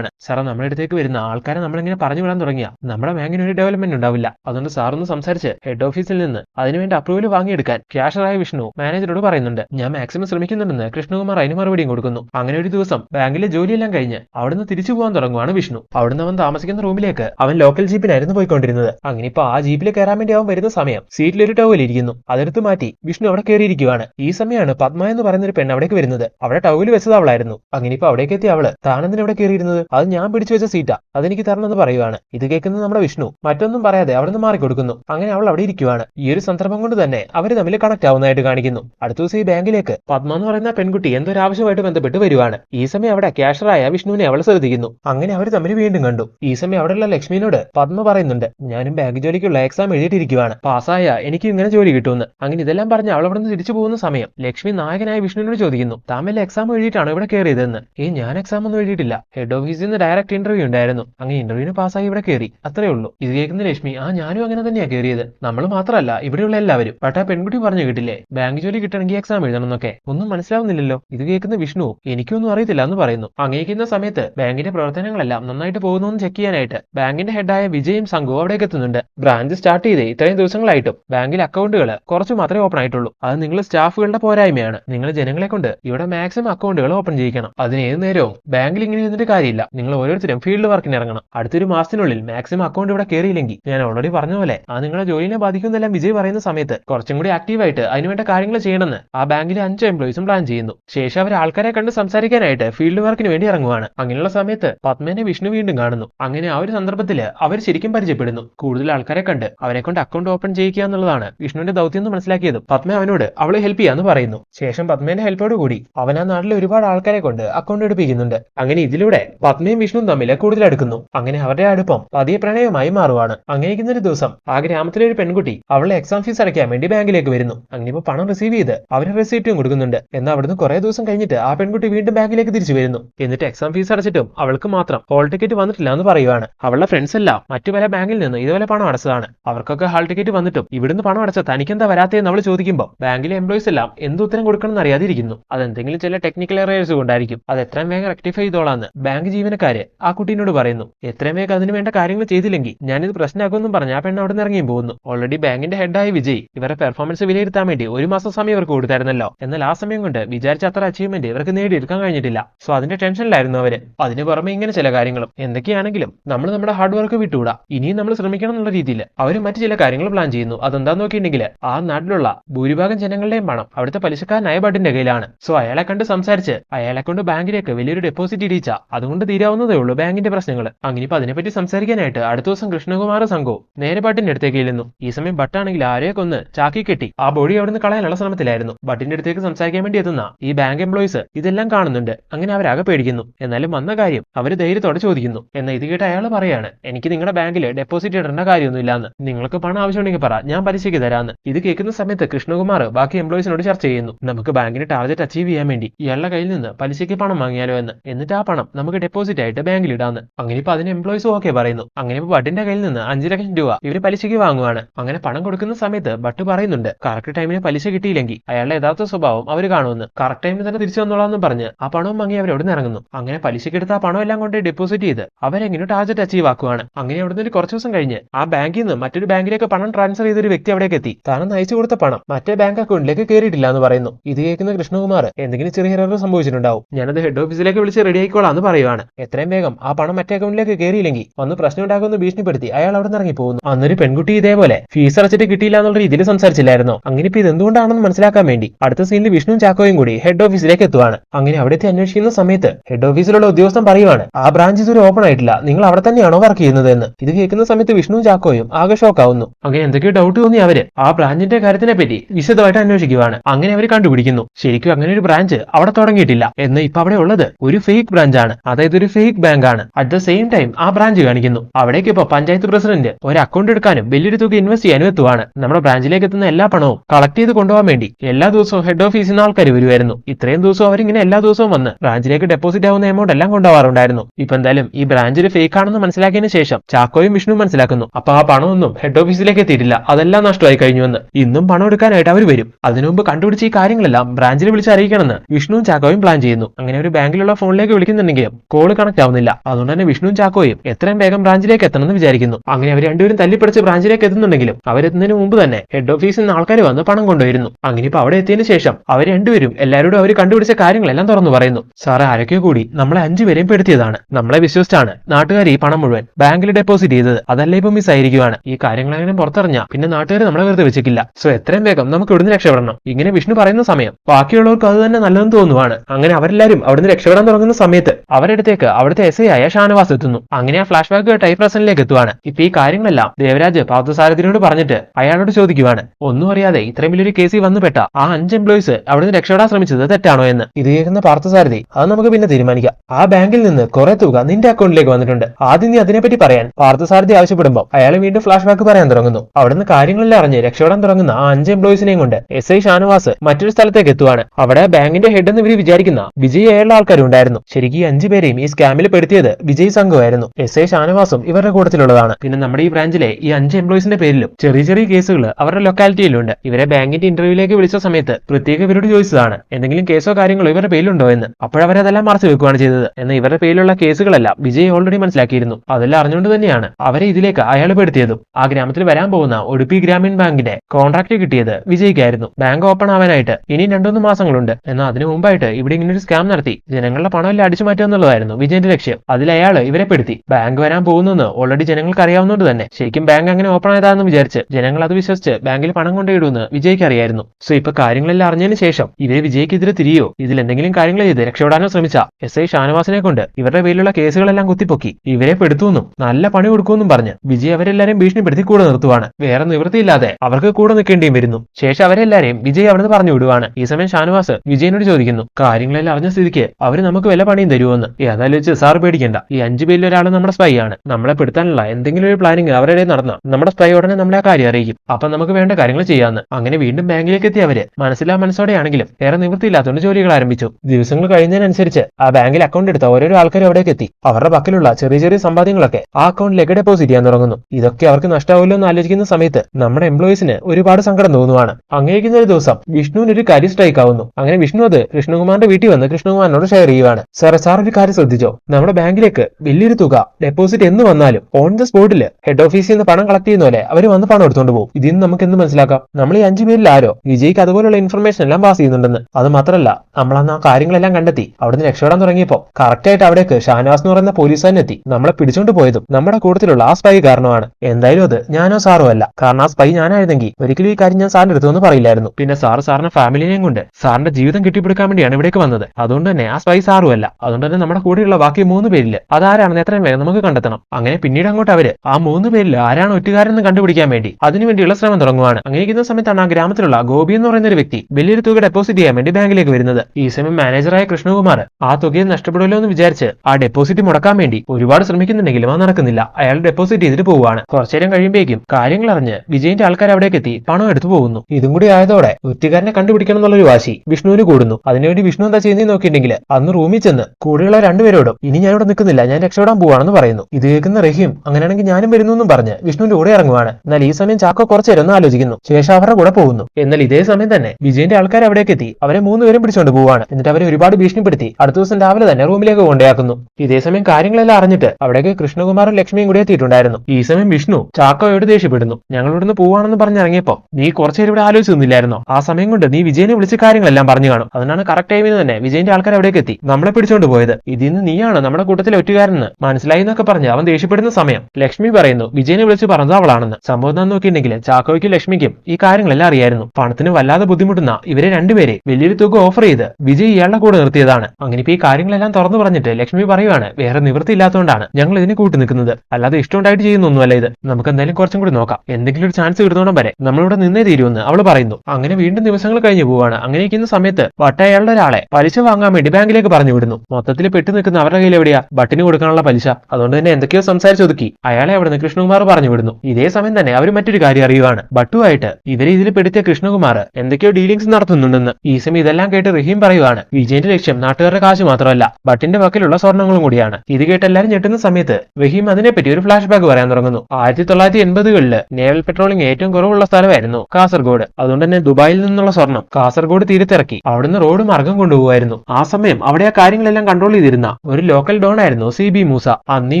സാറേ നമ്മുടെ അടുത്തേക്ക് വരുന്ന ആൾക്കാരെ നമ്മളിങ്ങനെ പറഞ്ഞു വിടാൻ തുടങ്ങിയ? നമ്മുടെ ബാങ്കിന് ഒരു ഡെവലപ്മെന്റ് ഉണ്ടാവില്ല. അതുകൊണ്ട് സാറൊന്ന് സംസാരിച്ച് ഹെഡ് ഓഫീസിൽ നിന്ന് അതിനുവേണ്ടി അപ്രൂവൽ വാങ്ങിയെടുക്കാൻ ക്യാഷറായ വിഷ്ണു മാനേജറോട് പറയുന്നുണ്ട്. ഞാൻ മാക്സിമം ശ്രമിക്കുന്നുണ്ടെന്ന് കൃഷ്ണകുമാർ അതിന് മറുപടിയും കൊടുക്കുന്നു. അങ്ങനെ ഒരു ദിവസം ബാങ്കിലെ ജോലിയെല്ലാം കഴിഞ്ഞ് അവിടുന്ന് തിരിച്ചു പോകാൻ തുടങ്ങുവാണ് വിഷ്ണു. അവിടുന്ന് അവൻ താമസിക്കുന്ന റൂമിലേക്ക് അവൻ ലോക്കൽ ജീപ്പിനായിരുന്നു പോയിക്കൊണ്ടിരുന്നത്. അങ്ങനെ ഇപ്പൊ ആ ജീപ്പിൽ കയറാൻ വേണ്ടി അവൻ വരുന്ന സമയം സീറ്റിൽ ഒരു ടവൽ ഇരിക്കുന്നു. അതെടുത്ത് മാറ്റി വിഷ്ണു അവിടെ കയറിയിരിക്കുവാണ്. ഈ സമയമാണ് പത്മ എന്ന് പറയുന്ന ഒരു പെണ്ണ് അവിടേക്ക് വരുന്നത്. അവിടെ ടവൽ വെച്ചത് അവളായിരുന്നു. അങ്ങനെ ഇപ്പൊ അവിടേക്ക് എത്തിയ അവൾ താനെന്തിനാ അവിടെ കയറിയിരുന്നത്? അത് ഞാൻ പിടിച്ചു വെച്ച സീറ്റാ അതെനിക്ക് തരണമെന്ന് പറയുവാണ്. ഇത് കേൾക്കുന്നത് നമ്മുടെ വിഷ്ണു. മറ്റൊന്നും പറയാതെ അവിടെ നിന്ന് മാറിക്കൊടുക്കുന്നു അങ്ങനെ അവൾ അവിടെ ഇരിക്കുവാണ്. ഈ ഒരു സന്ദർഭം കൊണ്ട് തന്നെ അവർ തമ്മിൽ കണക്ട് ആവുന്നതായിട്ട് കാണിക്കുന്നു. അടുത്ത ദിവസം ഈ ബാങ്കിലേക്ക് പത്മ എന്ന് പറയുന്ന പെൺകുട്ടി എന്തോ ഒരു ആവശ്യമായിട്ട് ബന്ധപ്പെട്ട് വരുവാണ്. ഈ സമയം അവിടെ ക്യാഷറായ വിഷ്ണുവിനെ അവൾ ശ്രദ്ധിക്കുന്നു. അങ്ങനെ അവർ തമ്മിൽ വീണ്ടും കണ്ടു. ഈ സമയം അവിടെയുള്ള ലക്ഷ്മിനോട് പത്മ പറയുന്നുണ്ട് ഞാനും ബാങ്ക് ജോലിക്കുള്ള എക്സാം എഴുതിയിട്ടിരിക്കുവാണ്. പാസ്സായ എനിക്ക് ഇങ്ങനെ ജോലി കിട്ടുമെന്ന്. അങ്ങനെ ഇതെല്ലാം പറഞ്ഞ് അവൾ അവിടെ നിന്ന് തിരിച്ചു പോകുന്ന സമയം ലക്ഷ്മി നായകനായ വിഷ്ണുവിനോട് ചോദിക്കുന്നു താമല്ല എക്സാം എഴുതിയിട്ടാണ് ഇവിടെ കയറിയതെന്ന് ഏ ഞാൻ എക്സാം ഒന്നും എഴുതിയിട്ടില്ല. ഹെഡ് ഓഫീസിൽ നിന്ന് ഡയറക്റ്റ് ഇന്റർവ്യൂ ഉണ്ടായിരുന്നു. അങ്ങനെ ഇന്റർവ്യൂവിന് പാസ്സായി ഇവിടെ കയറി അത്രേ ഉള്ളൂ. ഇത് കേൾക്കുന്ന ലക്ഷ്മി ആ ഞാനും അങ്ങനെ തന്നെയാ കയറിയത് നമ്മൾ മാത്രമല്ല ഇവിടെയുള്ള എല്ലാവരും. ആ പെൺകുട്ടി പറഞ്ഞു കിട്ടില്ലേ? ബാങ്ക് ജോലി കിട്ടണമെങ്കിൽ എക്സാം എഴുതണം എന്നൊക്കെ. ഒന്നും മനസ്സിലാവുന്നില്ലല്ലോ. ഇത് കേൾക്കുന്ന വിഷ്ണു എനിക്കൊന്നും അറിയത്തില്ല എന്ന് പറയുന്നു. അങ്ങേക്കുന്ന സമയത്ത് ബാങ്കിന്റെ പ്രവർത്തനങ്ങളെല്ലാം നന്നായിട്ട് പോകുന്നു എന്ന് ചെക്ക് ചെയ്യാനായിട്ട് ബാങ്കിന്റെ ഹെഡായ വിജയും സംഘവും അവിടേക്ക് എത്തുന്നുണ്ട്. ബ്രാഞ്ച് സ്റ്റാർട്ട് ചെയ്ത് ഇത്രയും ദിവസങ്ങളായിട്ടും ബാങ്കിൽ അക്കൗണ്ടുകൾ കുറച്ച് മാത്രമേ ഓപ്പൺ ആയിട്ടുള്ളൂ. അത് നിങ്ങൾ സ്റ്റാഫുകളുടെ പോരായ്മയാണ്. നിങ്ങൾ ജനങ്ങളെ കൊണ്ട് ഇവിടെ മാക്സിമം അക്കൗണ്ടുകൾ ഓപ്പൺ ചെയ്യിക്കണം. അതിന് ഏത് നേരവും ബാങ്കിൽ ഇങ്ങനെ ഇരുന്നിട്ട് കാര്യമില്ല. നിങ്ങൾ ഓരോരുത്തരും ഫീൽഡ് വർക്കിന് ഇറങ്ങണം. അടുത്തൊരു മാസത്തിനുള്ളിൽ മാക്സിമം അക്കൗണ്ട് ഇവിടെ കയറിയില്ലെങ്കിൽ ഞാൻ ഓൾറെഡി പറഞ്ഞ പോലെ ആ നിങ്ങളുടെ ജോലിനെ ബാധിക്കുന്നെല്ലാം വിജയ് പറയുന്ന സമയത്ത് കുറച്ചും കൂടി ആക്റ്റീവായിട്ട് അതിനുവേണ്ട കാര്യങ്ങൾ ചെയ്യണമെന്ന് ആ ബാങ്കിലെ അഞ്ച് എംപ്ലോയീസും പ്ലാൻ ചെയ്യുന്നു. ശേഷം അവർ ആൾക്കാരെ കണ്ട് സംസാരിക്കാനായിട്ട് ഫീൽഡ് വർക്കിന് വേണ്ടി ഇറങ്ങുവാണ്. അങ്ങനെയുള്ള സമയത്ത് പത്മനെ വിഷ്ണു വീണ്ടും കാണുന്നു. അങ്ങനെ ആ ഒരു സന്ദർഭത്തിൽ അവർ ശരിക്കും പരിചയപ്പെടുന്നു. കൂടുതൽ ആൾക്കാരെ കണ്ട് അവരെ കൊണ്ട് അക്കൗണ്ട് ഓപ്പൺ ചെയ്യിക്കുക എന്നുള്ളതാണ് വിഷ്ണുവിന്റെ ദൗത്യം എന്ന് മനസ്സിലാക്കിയത്. പത്മ അവനോട് അവളെ ഹെൽപ്പ് ചെയ്യാന്ന് പറയുന്നു. ശേഷം പത്മേന്റെ ഹെൽപ്പോട് കൂടി അവൻ ആ നാട്ടിലെ ഒരുപാട് ആൾക്കാരെ കൊണ്ട് അക്കൗണ്ട് എടുപ്പിക്കുന്നുണ്ട്. അങ്ങനെ ഇതിലൂടെ പത്മയും വിഷ്ണുവും തമ്മിൽ കൂടുതൽ അടുക്കുന്നു. അങ്ങനെ അവരുടെ അടുപ്പം പതിയെ പ്രണയമായി മാറുവാണ്. അങ്ങനെ ഒരു ദിവസം ആ ഗ്രാമത്തിലെ ഒരു പെൺകുട്ടി അവളെ എക്സാം ഫീസ് അടയ്ക്കാൻ വേണ്ടി ബാങ്കിലേക്ക് വരുന്നു. അങ്ങനെ ഇപ്പൊ പണം റിസീവ് ചെയ്ത് അവരെ റെസീപ്റ്റും കൊടുക്കുന്നുണ്ട്. എന്നാൽ അവിടുന്ന് കുറെ ദിവസം കഴിഞ്ഞിട്ട് ആ പെൺകുട്ടി വീണ്ടും ബാങ്കിലേക്ക് തിരിച്ചു വരുന്നു. എന്നിട്ട് എക്സാം ഫീസ് അടച്ചിട്ടും അവൾക്ക് മാത്രം ഹോൾ ടിക്കറ്റ് വന്നിട്ടില്ല എന്ന് പറയുവാണ്. അവളുടെ ഫ്രണ്ട്സ് എല്ലാം മറ്റു പല ബാങ്കിൽ നിന്ന് ഇതുപോലെ പണം അടച്ചതാണ്. അവർക്കൊക്കെ ഹാൾ ടിക്കറ്റ് വന്നിട്ടും ഇവിടുന്ന് പണം അടച്ച തനിക്കെന്താ വരാത്തതെന്ന് അവൾ ചോദിക്കുമ്പോൾ ബാങ്കിലെ എംപ്ലോയീസ് എല്ലാം എന്ത് ഉത്തരം കൊടുക്കണം എന്ന് അറിയാതിരിക്കുന്നു. അതെന്തെങ്കിലും ചില ടെക്നിക്കൽ എറേഴ്സ് കൊണ്ടായിരിക്കും. അത് എത്രയും വേഗം റെക്ടിഫൈ ചെയ്തോളാന്ന് ബാങ്ക് ജീവനക്കാര് ആ കുട്ടീനോട് പറയുന്നു. എത്രയും വേഗം അതിന് വേണ്ട കാര്യങ്ങൾ ചെയ്തില്ലെങ്കിൽ ഞാനിത് പ്രശ്നമാക്കുമെന്നും പറഞ്ഞ് ആ പെണ്ണ് അവിടെ നിന്ന് ഇറങ്ങിയും പോകുന്നു. ഓൾറെഡി ബാങ്കിന്റെ ഹെഡായ വിജയ് ഇവരുടെ പെർഫോമൻസ് വിലയിരുത്താൻ വേണ്ടി ഒരു മാസം സമയം ഇവർക്ക് കൊടുത്തായിരുന്നല്ലോ. എന്നാൽ ആ സമയം കൊണ്ട് വിചാരിച്ച അത്ര അച്ചീവ്മെന്റ് ഇവർക്ക് നേടിയെടുക്കാൻ കഴിഞ്ഞിട്ടില്ല. സോ അതിന്റെ ടെൻഷനിലായിരുന്നു അവർ. അതിന് പുറമെ ഇങ്ങനെ ചില കാര്യങ്ങളും. എന്തൊക്കെയാണെങ്കിലും നമ്മൾ നമ്മുടെ ഹാർഡ് വർക്ക് വിട്ടുകൂടാ. ഇനിയും നമ്മൾ ശ്രമിക്കണം എന്നുള്ള രീതിയിൽ അവർ മറ്റു ചില കാര്യങ്ങൾ പ്ലാൻ ചെയ്യുന്നു. അതെന്താന്ന് നോക്കിയിട്ടുണ്ടെങ്കിൽ ആ നാട്ടിലുള്ള ഭൂരിഭാഗം ജനങ്ങളുടെയും പണം അവിടുത്തെ പലിശക്കാരനായ ബഡിന്റെ കയ്യിലാണ്. സോ അയാളെ കണ്ട് സംസാരിച്ച് അയാളെ കൊണ്ട് ബാങ്കിലേക്ക് വലിയൊരു ഡെപ്പോസിറ്റ് ഇടിച്ച അതുകൊണ്ട് തീരാവുന്നതേ ഉള്ളൂ ബാങ്കിന്റെ പ്രശ്നങ്ങൾ അങ്ങനെ ഇപ്പൊ അതിനെപ്പറ്റി സംസാരിക്കാനായിട്ട് അടുത്ത ദിവസം കൃഷ്ണകുമാർ സംഘവും നേരെ ബട്ടിന്റെ അടുത്തേക്ക് ഇല്ലെന്നു ഈ സമയം ബട്ടാണെങ്കിൽ ആരെയൊക്കെ ഒന്ന് ചാക്കി കെട്ടി ആ ബോഡി അവിടുന്ന് കളയാനുള്ള ശ്രമത്തിലായിരുന്നു. ബട്ടിന്റെ അടുത്തേക്ക് സംസാരിക്കാൻ വേണ്ടി എത്തുന്ന. ഈ ബാങ്ക് എംപ്ലോയീസ് ഇതെല്ലാം കാണുന്നുണ്ട്. അങ്ങനെ അവരാകെ പേടിക്കുന്നു. എന്നാലും വന്ന കാര്യം അവർ ധൈര്യത്തോടെ ചോദിക്കുന്നു. എന്ന ഇത് കേട്ട് അയാൾ പറയാണ് എനിക്ക് നിങ്ങളുടെ ബാങ്കിൽ ഡെപ്പോസിറ്റ് ഇടേണ്ട കാര്യമൊന്നുമില്ലാന്ന്. നിങ്ങൾക്ക് പണം ആവശ്യമുണ്ടെങ്കിൽ പറ ഞാൻ പലിശയ്ക്ക് തരാന്ന്. ഇത് കേൾക്കുന്ന സമയത്ത് കൃഷ്ണകുമാർ ബാക്കി എംപ്ലോയീസിനോട് ചർച്ച ചെയ്യുന്നു നമുക്ക് ബാങ്കിന്റെ ടാർഗറ്റ് അച്ചീവ് ചെയ്യാൻ വേണ്ടി ഇയാളുടെ കയ്യിൽ നിന്ന് പലിശയ്ക്ക് പണം വാങ്ങിയാലോ എന്ന്. എന്നിട്ട് ആ പണം നമുക്ക് ഡെപ്പോസിറ്റ് ആയിട്ട് ബാങ്കിൽ ഇടാന്ന്. അങ്ങനെ ഇപ്പൊ അതിന് എംപ്ലോയീസ് ഓക്കെ പറയുന്നു. അങ്ങനെ ഇപ്പൊ ബട്ടിന്റെ കയ്യിൽ നിന്ന് അഞ്ച് ലക്ഷം രൂപ ഇവർ പലിശയ്ക്ക് വാങ്ങുവാണ്. അങ്ങനെ പണം കൊടുക്കുന്ന സമയത്ത് ബട്ട് പറയുന്നുണ്ട് കറക്റ്റ് ടൈമിന് പലിശ കിട്ടിയില്ലെങ്കിൽ അയാളുടെ യഥാർത്ഥ സ്വഭാവം അവർ കാണുമെന്ന്. കറക്റ്റ് ടൈമിൽ തന്നെ തിരിച്ചു വന്നോളാം പറഞ്ഞ് ആ പണവും വാങ്ങി അവർ അവിടെ ഇറങ്ങുന്നു? അങ്ങനെ പലിശയ്ക്ക് എടുത്ത ആ പണം എല്ലാം കൊണ്ട് ഡെപ്പോസിറ്റ് ചെയ്ത് അവരെങ്ങനെ ടാർജറ്റ് അച്ചീവ് ആക്കുവാണ്. അങ്ങനെ അവിടെ നിന്ന് കുറച്ച് ദിവസം കഴിഞ്ഞ് ആ ബാങ്കിൽ നിന്ന് മറ്റൊരു ബാങ്കിലേക്ക് പണം ട്രാൻസ്ഫർ ചെയ്ത ഒരു വ്യക്തി അവിടേക്ക് എത്തി. താനും അയച്ചു കൊടുത്ത പണം മറ്റേ ബാങ്ക് അക്കൗണ്ടിലേക്ക് കയറിയിട്ടില്ല എന്ന് പറയുന്നു. ഇത് കേൾക്കുന്ന കൃഷ്ണകുമാർ എന്തെങ്കിലും ചെറിയ എറർ സംഭവിച്ചിട്ടുണ്ടാവും. ഞാനത് ഹെഡ് ഓഫീസിലേക്ക് വിളിച്ച് റെഡി ആയിക്കോളാം എന്ന് പറയുവാണ്. എത്രയും വേഗം ആ പണം മറ്റേ അക്കൗണ്ടിലേക്ക് കയറിയില്ലെങ്കിൽ വന്ന് പ്രശ്നം ഉണ്ടാകുമെന്ന് ഭീഷണിപ്പെടുത്തി അയാൾ അവിടെ നിന്ന് ഇറങ്ങി പോകുന്നു. അന്നൊരു പെൺകുട്ടി ഇതേപോലെ ഫീസ് അടച്ചിട്ട് കിട്ടിയില്ല എന്നുള്ള രീതിയിൽ സംസാരിച്ചില്ലായിരുന്നു? അങ്ങനെ ഇപ്പൊ ഇത് എന്തുകൊണ്ടാണെന്ന് മനസ്സിലാക്കാൻ വേണ്ടി അടുത്ത സീനിൽ വിഷ്ണു ചാക്കോയും കൂടി ഹെഡ് ഓഫീസിലേക്ക് എത്തുവാണ്. അങ്ങനെ അവിടെ എത്തി അന്വേഷിക്കുന്ന സമയത്ത് ഹെഡ് ഓഫീസിലുള്ള ഉദ്യോഗസ്ഥൻ പറയുവാണ് ആ ബ്രാഞ്ച് ഇതുവരെ ഓപ്പൺ ആയിട്ടില്ല. നിങ്ങൾ അവിടെ തന്നെയാണോ വർക്ക് ചെയ്യുന്നത്? എന്ന്. ഇത് കേൾക്കുന്ന സമയത്ത് വിഷ്ണു ചാക്കോയും ആകെ ഷോക്ക് ആവുന്നു. അങ്ങനെ എന്തൊക്കെയോ ഡൗട്ട് തോന്നി അവർ. ആ ബ്രാഞ്ചിന്റെ കാര്യത്തിനെ പറ്റി വിശദമായിട്ട് അന്വേഷിക്കുവാണ്. അങ്ങനെ അവർ കണ്ടുപിടിക്കുന്നു. ശരിക്കും അങ്ങനെ ഒരു ബ്രാഞ്ച് അവിടെ തുടങ്ങിയിട്ടില്ല. എന്ന് ഇപ്പൊ അവിടെ ഉള്ളത് ഒരു ഫേക്ക് ബ്രാഞ്ച് ആണ്. അതായത് ഒരു ഫേക്ക് ബാങ്ക് ആണ്. അറ്റ് ദ സെയിം ടൈം ആ ബ്രാഞ്ച് കാണിക്കുന്നു. അവിടേക്ക് ഇപ്പൊ പഞ്ചായത്ത് പ്രസിഡന്റ് ഒരു അക്കൗണ്ട് എടുക്കാനും വലിയൊരു തുക ഇൻവെസ്റ്റ് ചെയ്യാനും എത്തുവാണ്. നമ്മുടെ ബ്രാഞ്ചിലേക്ക് എത്തുന്ന എല്ലാ പണവും കളക്ട് ചെയ്ത് കൊണ്ടുപോകാൻ വേണ്ടി എല്ലാ ദിവസവും ഹെഡ് ഓഫീസിൽ നിന്ന് ആൾക്കാർ വരുമായിരുന്നു ഇത്രയും ദിവസം അവരിങ്ങനെ എല്ലാ ദിവസവും വന്ന് ബ്രാഞ്ചിലേക്ക് ഡെപ്പോസിറ്റ് ആവുന്ന എമൗണ്ട് എല്ലാം കൊണ്ടുപോകാറുണ്ടായിരുന്നു. ഇപ്പൊ എന്തായാലും ഈ ബ്രാഞ്ച് ഒരു ഫേക്ക് ആണെന്ന് മനസ്സിലാക്കിയതിനു ശേഷം ചാക്കോയും വിഷ്ണുവും മനസ്സിലാക്കുന്നു. അപ്പൊ ആ പണമൊന്നും ഹെഡ് ഓഫീസിലേക്ക് എത്തിയിട്ടില്ല. അതെല്ലാം നഷ്ടമായി കഴിഞ്ഞുവെന്ന്. ഇന്നും പണം എടുക്കാനായിട്ട് അവർ വരും. അതിനുമുമ്പ് കണ്ടുപിടിച്ച ഈ കാര്യങ്ങളെല്ലാം ബ്രാഞ്ചിൽ വിളിച്ച് അറിയിക്കണമെന്ന് വിഷ്ണുവും ചാക്കോയും പ്ലാൻ ചെയ്യുന്നു. അങ്ങനെ ഒരു ബാങ്കിലുള്ള ഫോണിലേക്ക് വിളിക്കുന്നുണ്ടെങ്കിലും കോൾ കണക്ട് ആവുന്നില്ല. അതുകൊണ്ട് തന്നെ വിഷ്ണുവും ചാക്കോയും എത്രയും വേഗം ബ്രാഞ്ചിലേക്ക് എത്തണമെന്ന് വിചാരിക്കുന്നു. അങ്ങനെ അവർ രണ്ടുപേരും തല്ലിപ്പിടിച്ച് ബ്രാഞ്ചിലേക്ക് എത്തുന്നുണ്ടെങ്കിലും അവരെത്തുന്നതിന് മുമ്പ് തന്നെ ഹെഡ് ഓഫീസിൽ നിന്ന് ആൾക്കാർ വന്ന് പണം കൊണ്ടുവരുന്നു. അങ്ങനെ ഇപ്പൊ അവിടെ എത്തിയതിനു ശേഷം അവർ രണ്ടുപേരും എല്ലാവരോടും അവർ കണ്ടുപിടിച്ച കാര്യങ്ങളെല്ലാം തുറന്നു പറയുന്നു. സാറേ ആരൊക്കെയോ കൂടി നമ്മളെ അഞ്ചുപേരെയും പെടുത്തിയതാണ്. നമ്മളെ വിശ്വസിച്ചാണ് നാട്ടുകാർ ഈ പണം മുഴുവൻ ബാങ്കിൽ ഡെപ്പോസിറ്റ് ചെയ്തത്. അതല്ല ഇപ്പൊ മിസ് ആയിരിക്കുവാണ്. ഈ കാര്യങ്ങളെങ്ങനെ പുറത്തറിഞ്ഞ പിന്നെ നാട്ടുകാർ നമ്മളെ വെറുതെ വെച്ചിട്ടില്ല സോ എത്രയും വേഗം നമുക്ക് ഇവിടുന്ന് രക്ഷപ്പെടണം. ഇങ്ങനെ വിഷ്ണു പറയുന്ന സമയം. ബാക്കിയുള്ളവർക്ക് അത് തന്നെ നല്ലതെന്ന് തോന്നുവാണ്. അങ്ങനെ അവരെല്ലാരും അവിടുന്ന് രക്ഷപ്പെടാൻ തുടങ്ങുന്ന സമയത്ത് അവരടുത്തേക്ക് അവിടുത്തെ എസ് ഐ ആയ ഷാനവാസ് എത്തുന്നു. അങ്ങനെ ആ ഫ്ലാഷ് ബാക്ക് ടൈപ്പ് പ്രസന്റിലേക്ക് എത്തുവാണ്. ഇപ്പൊ ഈ കാര്യങ്ങളെല്ലാം ദേവരാജ് പാർത്ഥസാരഥിനോട് പറഞ്ഞിട്ട് അയാളോട് ചോദിക്കുവാണ്. ഒന്നും അറിയാതെ ഇത്രയും വലിയൊരു കേസിൽ വന്നുപെട്ട ആ അഞ്ച് എംപ്ലോയീസ് അവിടുന്ന് രക്ഷപ്പെടാൻ ശ്രമിച്ചത് തെറ്റാണോ എന്ന്. ഇത് കേൾക്കുന്ന പാർത്ഥസാരഥി അത് നമുക്ക് പിന്നെ തീരുമാനിക്കാം. ആ ബാങ്കിൽ നിന്ന് കുറെ തുക നിന്റെ അക്കൗണ്ടിലേക്ക് വന്നിട്ടുണ്ട്. ആദ്യം നീ അതിനെപ്പറ്റി പറയാൻ. പാർത്ഥസാരഥി ആവശ്യപ്പെടുമ്പോൾ അയാൾ വീണ്ടും ഫ്ലാഷ് ബാക്ക് പറയാൻ തുടങ്ങുന്നു. അവിടുന്ന് കാര്യങ്ങളെല്ലാം അറിഞ്ഞ് രക്ഷപ്പെടാൻ തുടങ്ങുന്ന ആ അഞ്ച് എംപ്ലോയീസിനെയും കൊണ്ട് എസ് ഐ ഷാനവാസ് മറ്റൊരു സ്ഥലത്തേക്ക് എത്തുവാണ്. അവിടെ ബാങ്കിന്റെ ഹെഡ് എന്ന് ഇവർ വിചാരിക്കുന്ന വിജയ് അയാളുടെ ആൾക്കാരുണ്ടായിരുന്നു. ശരിക്കും ഈ അഞ്ചു പേരെയും ഈ സ്കാമിൽ പെടുത്തിയത് വിജയ് സംഘമായിരുന്നു. എസ് ഐ ഷാനവാസും ഇവരുടെ കൂട്ടത്തിലുള്ളതാണ്. പിന്നെ നമ്മുടെ ഈ ബ്രാഞ്ചിലെ ഈ അഞ്ച് എംപ്ലോയീസിന്റെ പേരിലും ചെറിയ ചെറിയ കേസുകൾ അവരുടെ ലൊക്കാലിറ്റിയിലുണ്ട് ഇവരെ ബാങ്കിന്റെ ഇന്റർവ്യൂലേക്ക് വിളിച്ച സമയത്ത് പ്രത്യേക ഇവരോട് ചോദിച്ചതാണ്. എന്തെങ്കിലും കേസോ കാര്യങ്ങളോ ഇവരുടെ പേരിലുണ്ടോ എന്ന്. അപ്പോഴവരതെല്ലാം മറച്ചു വെക്കുകയാണ് ചെയ്തത്. എന്നാൽ ഇവരുടെ പേരിലുള്ള കേസുകളല്ല വിജയ് ഓൾറെഡി മനസ്സിലാക്കിയിരുന്നു. അതെല്ലാം അറിഞ്ഞുകൊണ്ട് തന്നെയാണ് അവരെ ഇതിലേക്ക് അയാൾ പെടുത്തിയതും ആ ഗ്രാമത്തിൽ വരാൻ പോകുന്ന ഉടുപ്പി ഗ്രാമീൺ ബാങ്കിന്റെ കോൺട്രാക്ട് കിട്ടിയത് വിജയ്ക്കായിരുന്നു. ബാങ്ക് ഓപ്പൺ ആവാനായിട്ട് ഇനി രണ്ടുമൂന്ന് മാസങ്ങളുണ്ട്. എന്നാൽ അതിനു മുമ്പായിട്ട് ഇവിടെ ഇങ്ങനെ ഒരു സ്കാം നടത്തി. ജനങ്ങളുടെ പണമെല്ലാം അടിച്ചു മാറ്റുക എന്നുള്ളതായിരുന്നു വിജയന്റെ ലക്ഷ്യം. അതിൽ അയാൾ ഇവരെ പെടുത്തി. ബാങ്ക് വരാൻ പോകുന്നെന്ന് ഓൾറെഡി ജനങ്ങൾക്ക് അറിയാവുന്നതുകൊണ്ട് തന്നെ. ശരിക്കും ബാങ്ക് അങ്ങനെ ഓപ്പൺ ആയതാണെന്ന് വിചാരിച്ച് ജനങ്ങൾ അത് വിശ്വസിച്ച് ബാങ്കിൽ പണം കൊണ്ടിടുമെന്ന് വിജയ്ക്ക് അറിയായിരുന്നു. സോ ഇപ്പൊ കാര്യങ്ങളെല്ലാം അറിഞ്ഞതിന് ശേഷം ഇവർ വിജയ്ക്കെതിരെ തിരിയോ? ഇതിൽ എന്തെങ്കിലും കാര്യങ്ങൾ ചെയ്ത് രക്ഷപ്പെടാനോ ശ്രമിച്ച. എസ് ഐ ഷാനവാസിനെ കൊണ്ട് ഇവരുടെ പേരിലുള്ള കേസുകളെല്ലാം കുത്തിപ്പൊക്കി. ഇവരെ പെടുത്തുമെന്നും നല്ല പണി കൊടുക്കുമെന്നും പറഞ്ഞ് വിജയ് അവരെല്ലാരെയും ഭീഷണിപ്പെടുത്തി കൂടെ നിർത്തുവാണ്. വേറെ നിവൃത്തിയില്ലാതെ അവർക്ക് കൂടെ നിൽക്കേണ്ടിയും വരുന്നു. ശേഷം അവരെല്ലാരെയും വിജയ് അവിടുന്ന് പറഞ്ഞു വിടുവാണ്. ഈ സമയം ഷാനവാസ് വിജയനോട് ചോദിക്കുന്നു കാര്യങ്ങളെല്ലാം അറിഞ്ഞ സ്ഥിതിക്ക് അവർ നമുക്ക് വല്ല പണിയും തരുമെന്ന് ഏതായാലും സാർ പേടിക്കേണ്ട. ഈ അഞ്ചു പേരിൽ ഒരാൾ നമ്മുടെ സ്പൈ ആണ്. നമ്മളെ പെടുത്താനുള്ള എന്തെങ്കിലും ഒരു പ്ലാനിങ് അവരുടെ നടന്ന നമ്മുടെ സ്പൈ ഉടനെ നമ്മളെ ആ കാര്യം അറിയിക്കും. അപ്പൊ നമുക്ക് വേണ്ട കാര്യങ്ങൾ ചെയ്യാന്ന്. അങ്ങനെ വീണ്ടും ബാങ്കിലേക്ക് എത്തിയ അവർ മനസ്സിലാ മനസ്സോടെയാണെങ്കിലും വേറെ നിവൃത്തിയില്ലാത്തതുകൊണ്ട് ജോലികൾ ആരംഭിച്ചു. ദിവസങ്ങൾ കഴിയുന്നതിനനുസരിച്ച് ആ ബാങ്കിൽ അക്കൗണ്ട് എടുത്ത ഓരോരോ ആൾക്കാരും അവിടേക്ക് എത്തി. അവരുടെ പക്കലുള്ള ചെറിയ ചെറിയ സമ്പാദ്യങ്ങളൊക്കെ ആ അക്കൗണ്ടിലേക്ക് ഡെപ്പോസിറ്റ് ചെയ്യാൻ തുടങ്ങുന്നു. ഇതൊക്കെ അവർക്ക് നഷ്ടാവില്ലോ എന്ന് ആലോചിക്കുന്ന സമയത്ത് നമ്മുടെ എംപ്ലോയീസിന് ഒരുപാട് സങ്കടം തോന്നുവാണ്. അങ്ങേക്കുന്ന ഒരു ദിവസം വിഷ്ണുവിന് ഒരു കാര്യം സ്ട്രൈക്ക് ആവുന്നു. അങ്ങനെ വിഷ്ണു അത് കൃഷ്ണകുമാറിന്റെ വീട്ടിൽ വന്ന് കൃഷ്ണകുമാറിനോട് ഷെയർ ചെയ്യുവാണ്. സാർ സാർ ഒരു കാര്യം ശ്രദ്ധിച്ചോ? നമ്മുടെ ബാങ്കിലേക്ക് വലിയൊരു തുക ഡെപ്പോസിറ്റ് എന്ന് വന്നാലും ഓൺ ദ സ്പോട്ടിൽ ഹെഡ് ഓഫീസിൽ നിന്ന് പണം കളക്ട് ചെയ്യുന്ന പോലെ അവർ വന്ന് പണം എടുത്തുകൊണ്ട് പോകും. ഇതിൽ നിന്ന് നമുക്ക് എന്ത് മനസ്സിലാക്കാം? നമ്മൾ ഈ അഞ്ചു പേരിൽ ആരോ വിജയ്ക്ക് അതുപോലുള്ള ഇൻഫർമേഷൻ എല്ലാം പാസ് ചെയ്യുന്നുണ്ടെന്ന്. അത് മാത്രമല്ല നമ്മൾ അന്ന് ആ കാര്യങ്ങളെല്ലാം കണ്ടെത്തി. അവിടുന്ന് രക്ഷപ്പെടാൻ തുടങ്ങിയപ്പോൾ കറക്റ്റ് ആയിട്ട് അവിടേക്ക് ഷാനവാസ് എന്ന് പറയുന്ന പോലീസ് തന്നെ എത്തി. നമ്മളെ പിടിച്ചോണ്ട് പോയതും നമ്മുടെ കൂട്ടത്തിലുള്ള ആ സ്പൈ കാരണമാണ്. എന്തായാലും അത് ഞാനോ സാറോ അല്ല. കാരണം ആ സ്പൈ ഞാനായിരുന്നെങ്കിൽ ഒരിക്കലും ഈ കാര്യം ഞാൻ സാറിന്റെ അടുത്തൊന്നും പറയില്ലായിരുന്നു. പിന്നെ സാർ സാറിന്റെ ഫാമിലിനെയും കൊണ്ട് സാറിന്റെ ജീവിതം കിട്ടിപ്പിടിക്കാൻ വേണ്ടിയാണ് ഇവിടേക്ക് വന്നത്. അതുകൊണ്ട് തന്നെ ആ സ്പൈ സാറും അല്ല. അതുകൊണ്ട് തന്നെ നമ്മുടെ കൂടെയുള്ള ബാക്കി മൂന്ന് പേരിൽ അതാരാണെന്ന് എത്രയും വേഗം നമുക്ക് കണ്ടെത്തണം. അങ്ങനെ പിന്നീട് അങ്ങോട്ട് അവർ ആ മൂന്ന് പേരിൽ ആരാണ് ഒറ്റുകാരെന്ന് കണ്ടുപിടിക്കാൻ വേണ്ടി അതിനുവേണ്ടിയുള്ള ശ്രമം തുടങ്ങുവാണ്. അങ്ങനെ സമയത്താണ് ആ ഗ്രാമത്തിലുള്ള ഗോപി എന്ന് പറയുന്ന ഒരു വ്യക്തി വലിയൊരു തുക ഡെപ്പോസിറ്റ് ചെയ്യാൻ വേണ്ടി ബാങ്കിലേക്ക് വരുന്നത്. ഈ സമയം മാനേജറായ കൃഷ്ണകുമാർ ആ തുകയിൽ നഷ്ടപ്പെടുമല്ലോ എന്ന് വിചാരിച്ച് ആ ഡെപ്പോസിറ്റ് മുടക്കാൻ വേണ്ടി ഒരുപാട് ശ്രമിക്കുന്നുണ്ടെങ്കിലും ആ നടക്കുന്നില്ല. അയാൾ ഡെപ്പോസിറ്റ് ചെയ്തിട്ട് പോവുകയാണ്. കുറച്ചേരം കഴിയുമ്പോഴേക്കും കാര്യങ്ങൾ അറിഞ്ഞ് വിജയന്റെ ആൾക്കാർ അവിടേക്ക് എത്തി പണം എടുത്തു പോകുന്നു. ഇതും കൂടി ആയതോടെ വൃത്തികാരനെ കണ്ടുപിടിക്കണം എന്നുള്ളൊരു വാശി വിഷ്ണുവിന് കൂടുന്നു. അതിനുവേണ്ടി വിഷ്ണു എന്താ ചെയ്യുന്നത് നോക്കിയിട്ടുണ്ടെങ്കിൽ അന്ന് റൂമിൽ ചെന്ന് കൂടെയുള്ള രണ്ടുപേരോടും ഇനി ഞാൻ നിൽക്കുന്നില്ല. ഞാൻ രക്ഷപ്പെടാൻ പോവാണെന്ന് പറയുന്നു. ഇത് കേൾക്കുന്ന റഹീം അങ്ങനെയാണെങ്കിൽ ഞാനും വരുന്നു എന്നും പറഞ്ഞ് വിഷ്ണുവിന്റെ കൂടെ ഇറങ്ങുവാണ്. എന്നാൽ ഈ സമയം ചാക്കോ കുറച്ചേരം ഒന്ന് ആലോചിക്കുന്നു. ശേഷം അവരുടെ കൂടെ പോകുന്നു. എന്നാൽ ഇതേ സമയം തന്നെ വിജയന്റെ ആൾക്കാർ അവിടേക്ക് എത്തി അവരെ മൂന്നുപേരും പിടിച്ചുകൊണ്ട് പോവാണ്. എന്നിട്ട് അവരെ ഒരുപാട് ഭീഷണിപ്പെടുത്തി. അടുത്ത ദിവസം രാവിലെ തന്നെ റൂമിലേക്ക് കൊണ്ടുപോയാക്കുന്നു. ഇതേ സമയം കാര്യങ്ങളെല്ലാം അറിഞ്ഞിട്ട് അവിടേക്ക് കൃഷ്ണകുമാറും ലക്ഷ്മിയും കൂടി എത്തിയിട്ടുണ്ടായിരുന്നു. ഈ സമയം വിഷ്ണു ചാക്കോയോട് ദേഷ്യപ്പെടുന്നു. ഞങ്ങൾ ഇവിടുന്ന് പോവാണെന്ന് പറഞ്ഞിറങ്ങിയപ്പോ നീ കുറച്ചേരം ഇവിടെ ആലോചിച്ച് നിന്നില്ലായിരുന്നോ? ആ സമയം കൊണ്ട് നീ വിജയനെ വിളിച്ച് കാര്യങ്ങളെല്ലാം പറഞ്ഞു കാണും. അതിനാണ് കറക്റ്റ് ടൈമിന് തന്നെ വിജയന്റെ ആൾക്കാർ അവിടേക്ക് എത്തി. നമ്മളെ പിടിച്ചോണ്ട് പോയത്. ഇതിന്ന് നീയാണ് നമ്മുടെ കൂട്ടത്തിലെ ഒറ്റുകാരെന്ന് മനസ്സിലായി എന്നൊക്കെ പറഞ്ഞ് അവൻ ദേഷ്യപ്പെടുന്ന സമയം. ലക്ഷ്മി പറയുന്നു വിജയനെ വിളിച്ച് പറഞ്ഞത് അവളാണെന്ന്. സംഭവം നോക്കിയിട്ടുണ്ടെങ്കിൽ ചാക്കോയ്ക്കും ലക്ഷ്മിക്കും ഈ കാര്യങ്ങളെല്ലാം അറിയായിരുന്നു. പണത്തിന് വല്ലാതെ ബുദ്ധിമുട്ടുന്ന ഇവരെ രണ്ടുപേരെ വലിയൊരു തുക ഓഫർ ചെയ്ത് വിജയ് ഇയാളുടെ കൂടെ നിർത്തിയതാണ്. അങ്ങനെ ഇപ്പൊ ഈ കാര്യങ്ങളെല്ലാം തുറന്നു പറഞ്ഞിട്ട് ലക്ഷ്മി പറയുവാണ് വേറെ നിവൃത്തി ഇല്ലാത്തതുകൊണ്ടാണ് ഞങ്ങൾ ഇതിനെ കൂട്ടി നിൽക്കുന്നത്. അല്ലാതെ ഇഷ്ടമുണ്ടായിട്ട് ചെയ്യുന്നൊന്നുമല്ല ഇത്. നമുക്ക് എന്തായാലും കുറച്ചും കൂടി നോക്കാം. എന്തെങ്കിലും ഒരു ചാൻസ് കിട്ടുന്നോണം വരെ നമ്മളിവിടെ നിന്നേ തീരുമെന്ന് അവൾ പറയുന്നു. അങ്ങനെ വീണ്ടും ദിവസങ്ങൾ കഴിഞ്ഞു പോവാണ്. അങ്ങനെ ഇരിക്കുന്ന സമയത്ത് വട്ട അയാളുടെ ഒരാളെ പലിശ വാങ്ങാൻ വേണ്ടി ബാങ്കിലേക്ക് പറഞ്ഞു വിടുന്നു. മൊത്തത്തിൽ പെട്ടു നിൽക്കുന്ന അവരുടെ കയ്യിൽ എവിടെയാ? ബട്ടിന് കൊടുക്കാനുള്ള പലിശ. അതുകൊണ്ട് തന്നെ എന്തൊക്കെയോ സംസാരിച്ചൊതുക്കി അയാളെ അവിടെ നിന്ന് കൃഷ്ണകുമാർ പറഞ്ഞു വിടുന്നു. ഇതേ സമയം തന്നെ അവർ മറ്റൊരു കാര്യം അറിയുവാണ്. ബട്ടുവായിട്ട് ഇവരെ ഇതിൽ പെടുത്തിയ കൃഷ്ണകുമാർ എന്തൊക്കെയോ ഡീലിംഗ്സ് നടത്തുന്നുണ്ടെന്ന്. ഈ സമയം ഇതെല്ലാം കേട്ട് റഹീം പറയുവാണ് വിജയന്റെ ലക്ഷ്യം നാട്ടുകാരുടെ കാശ് മാത്രമല്ല ബട്ടിന്റെ വക്കിലുള്ള സ്വർണങ്ങളും കൂടിയാണ്. ഇത് കേട്ട് എല്ലാവരും ഞെട്ടുന്ന സമയത്ത് റഹീം അതിനെപ്പറ്റി ഒരു ഫ്ലാഷ് ബാക്ക് പറയാൻ തുടങ്ങുന്നു. ആയിരത്തി തൊള്ളായിരത്തി എൺപതുകളിൽ നേവൽ പെട്രോളിംഗ് ഏറ്റവും കുറവുള്ള സ്ഥലമായിരുന്നു കാസർഗോഡ്. അതുകൊണ്ട് തന്നെ ദുബായിൽ നിന്നുള്ള സ്വർണം കാസർഗോഡ് തീരത്തിറക്കി അവിടുന്ന് റോഡ് മാർഗം കൊണ്ടുപോകുമായിരുന്നു ആ സമയം അവിടെ ആ കാര്യങ്ങളെല്ലാം കൺട്രോൾ ചെയ്തിരുന്ന ഒരു ലോക്കൽ ഡോൺ ആയിരുന്നു സി ബി മൂസ. അന്ന് ഈ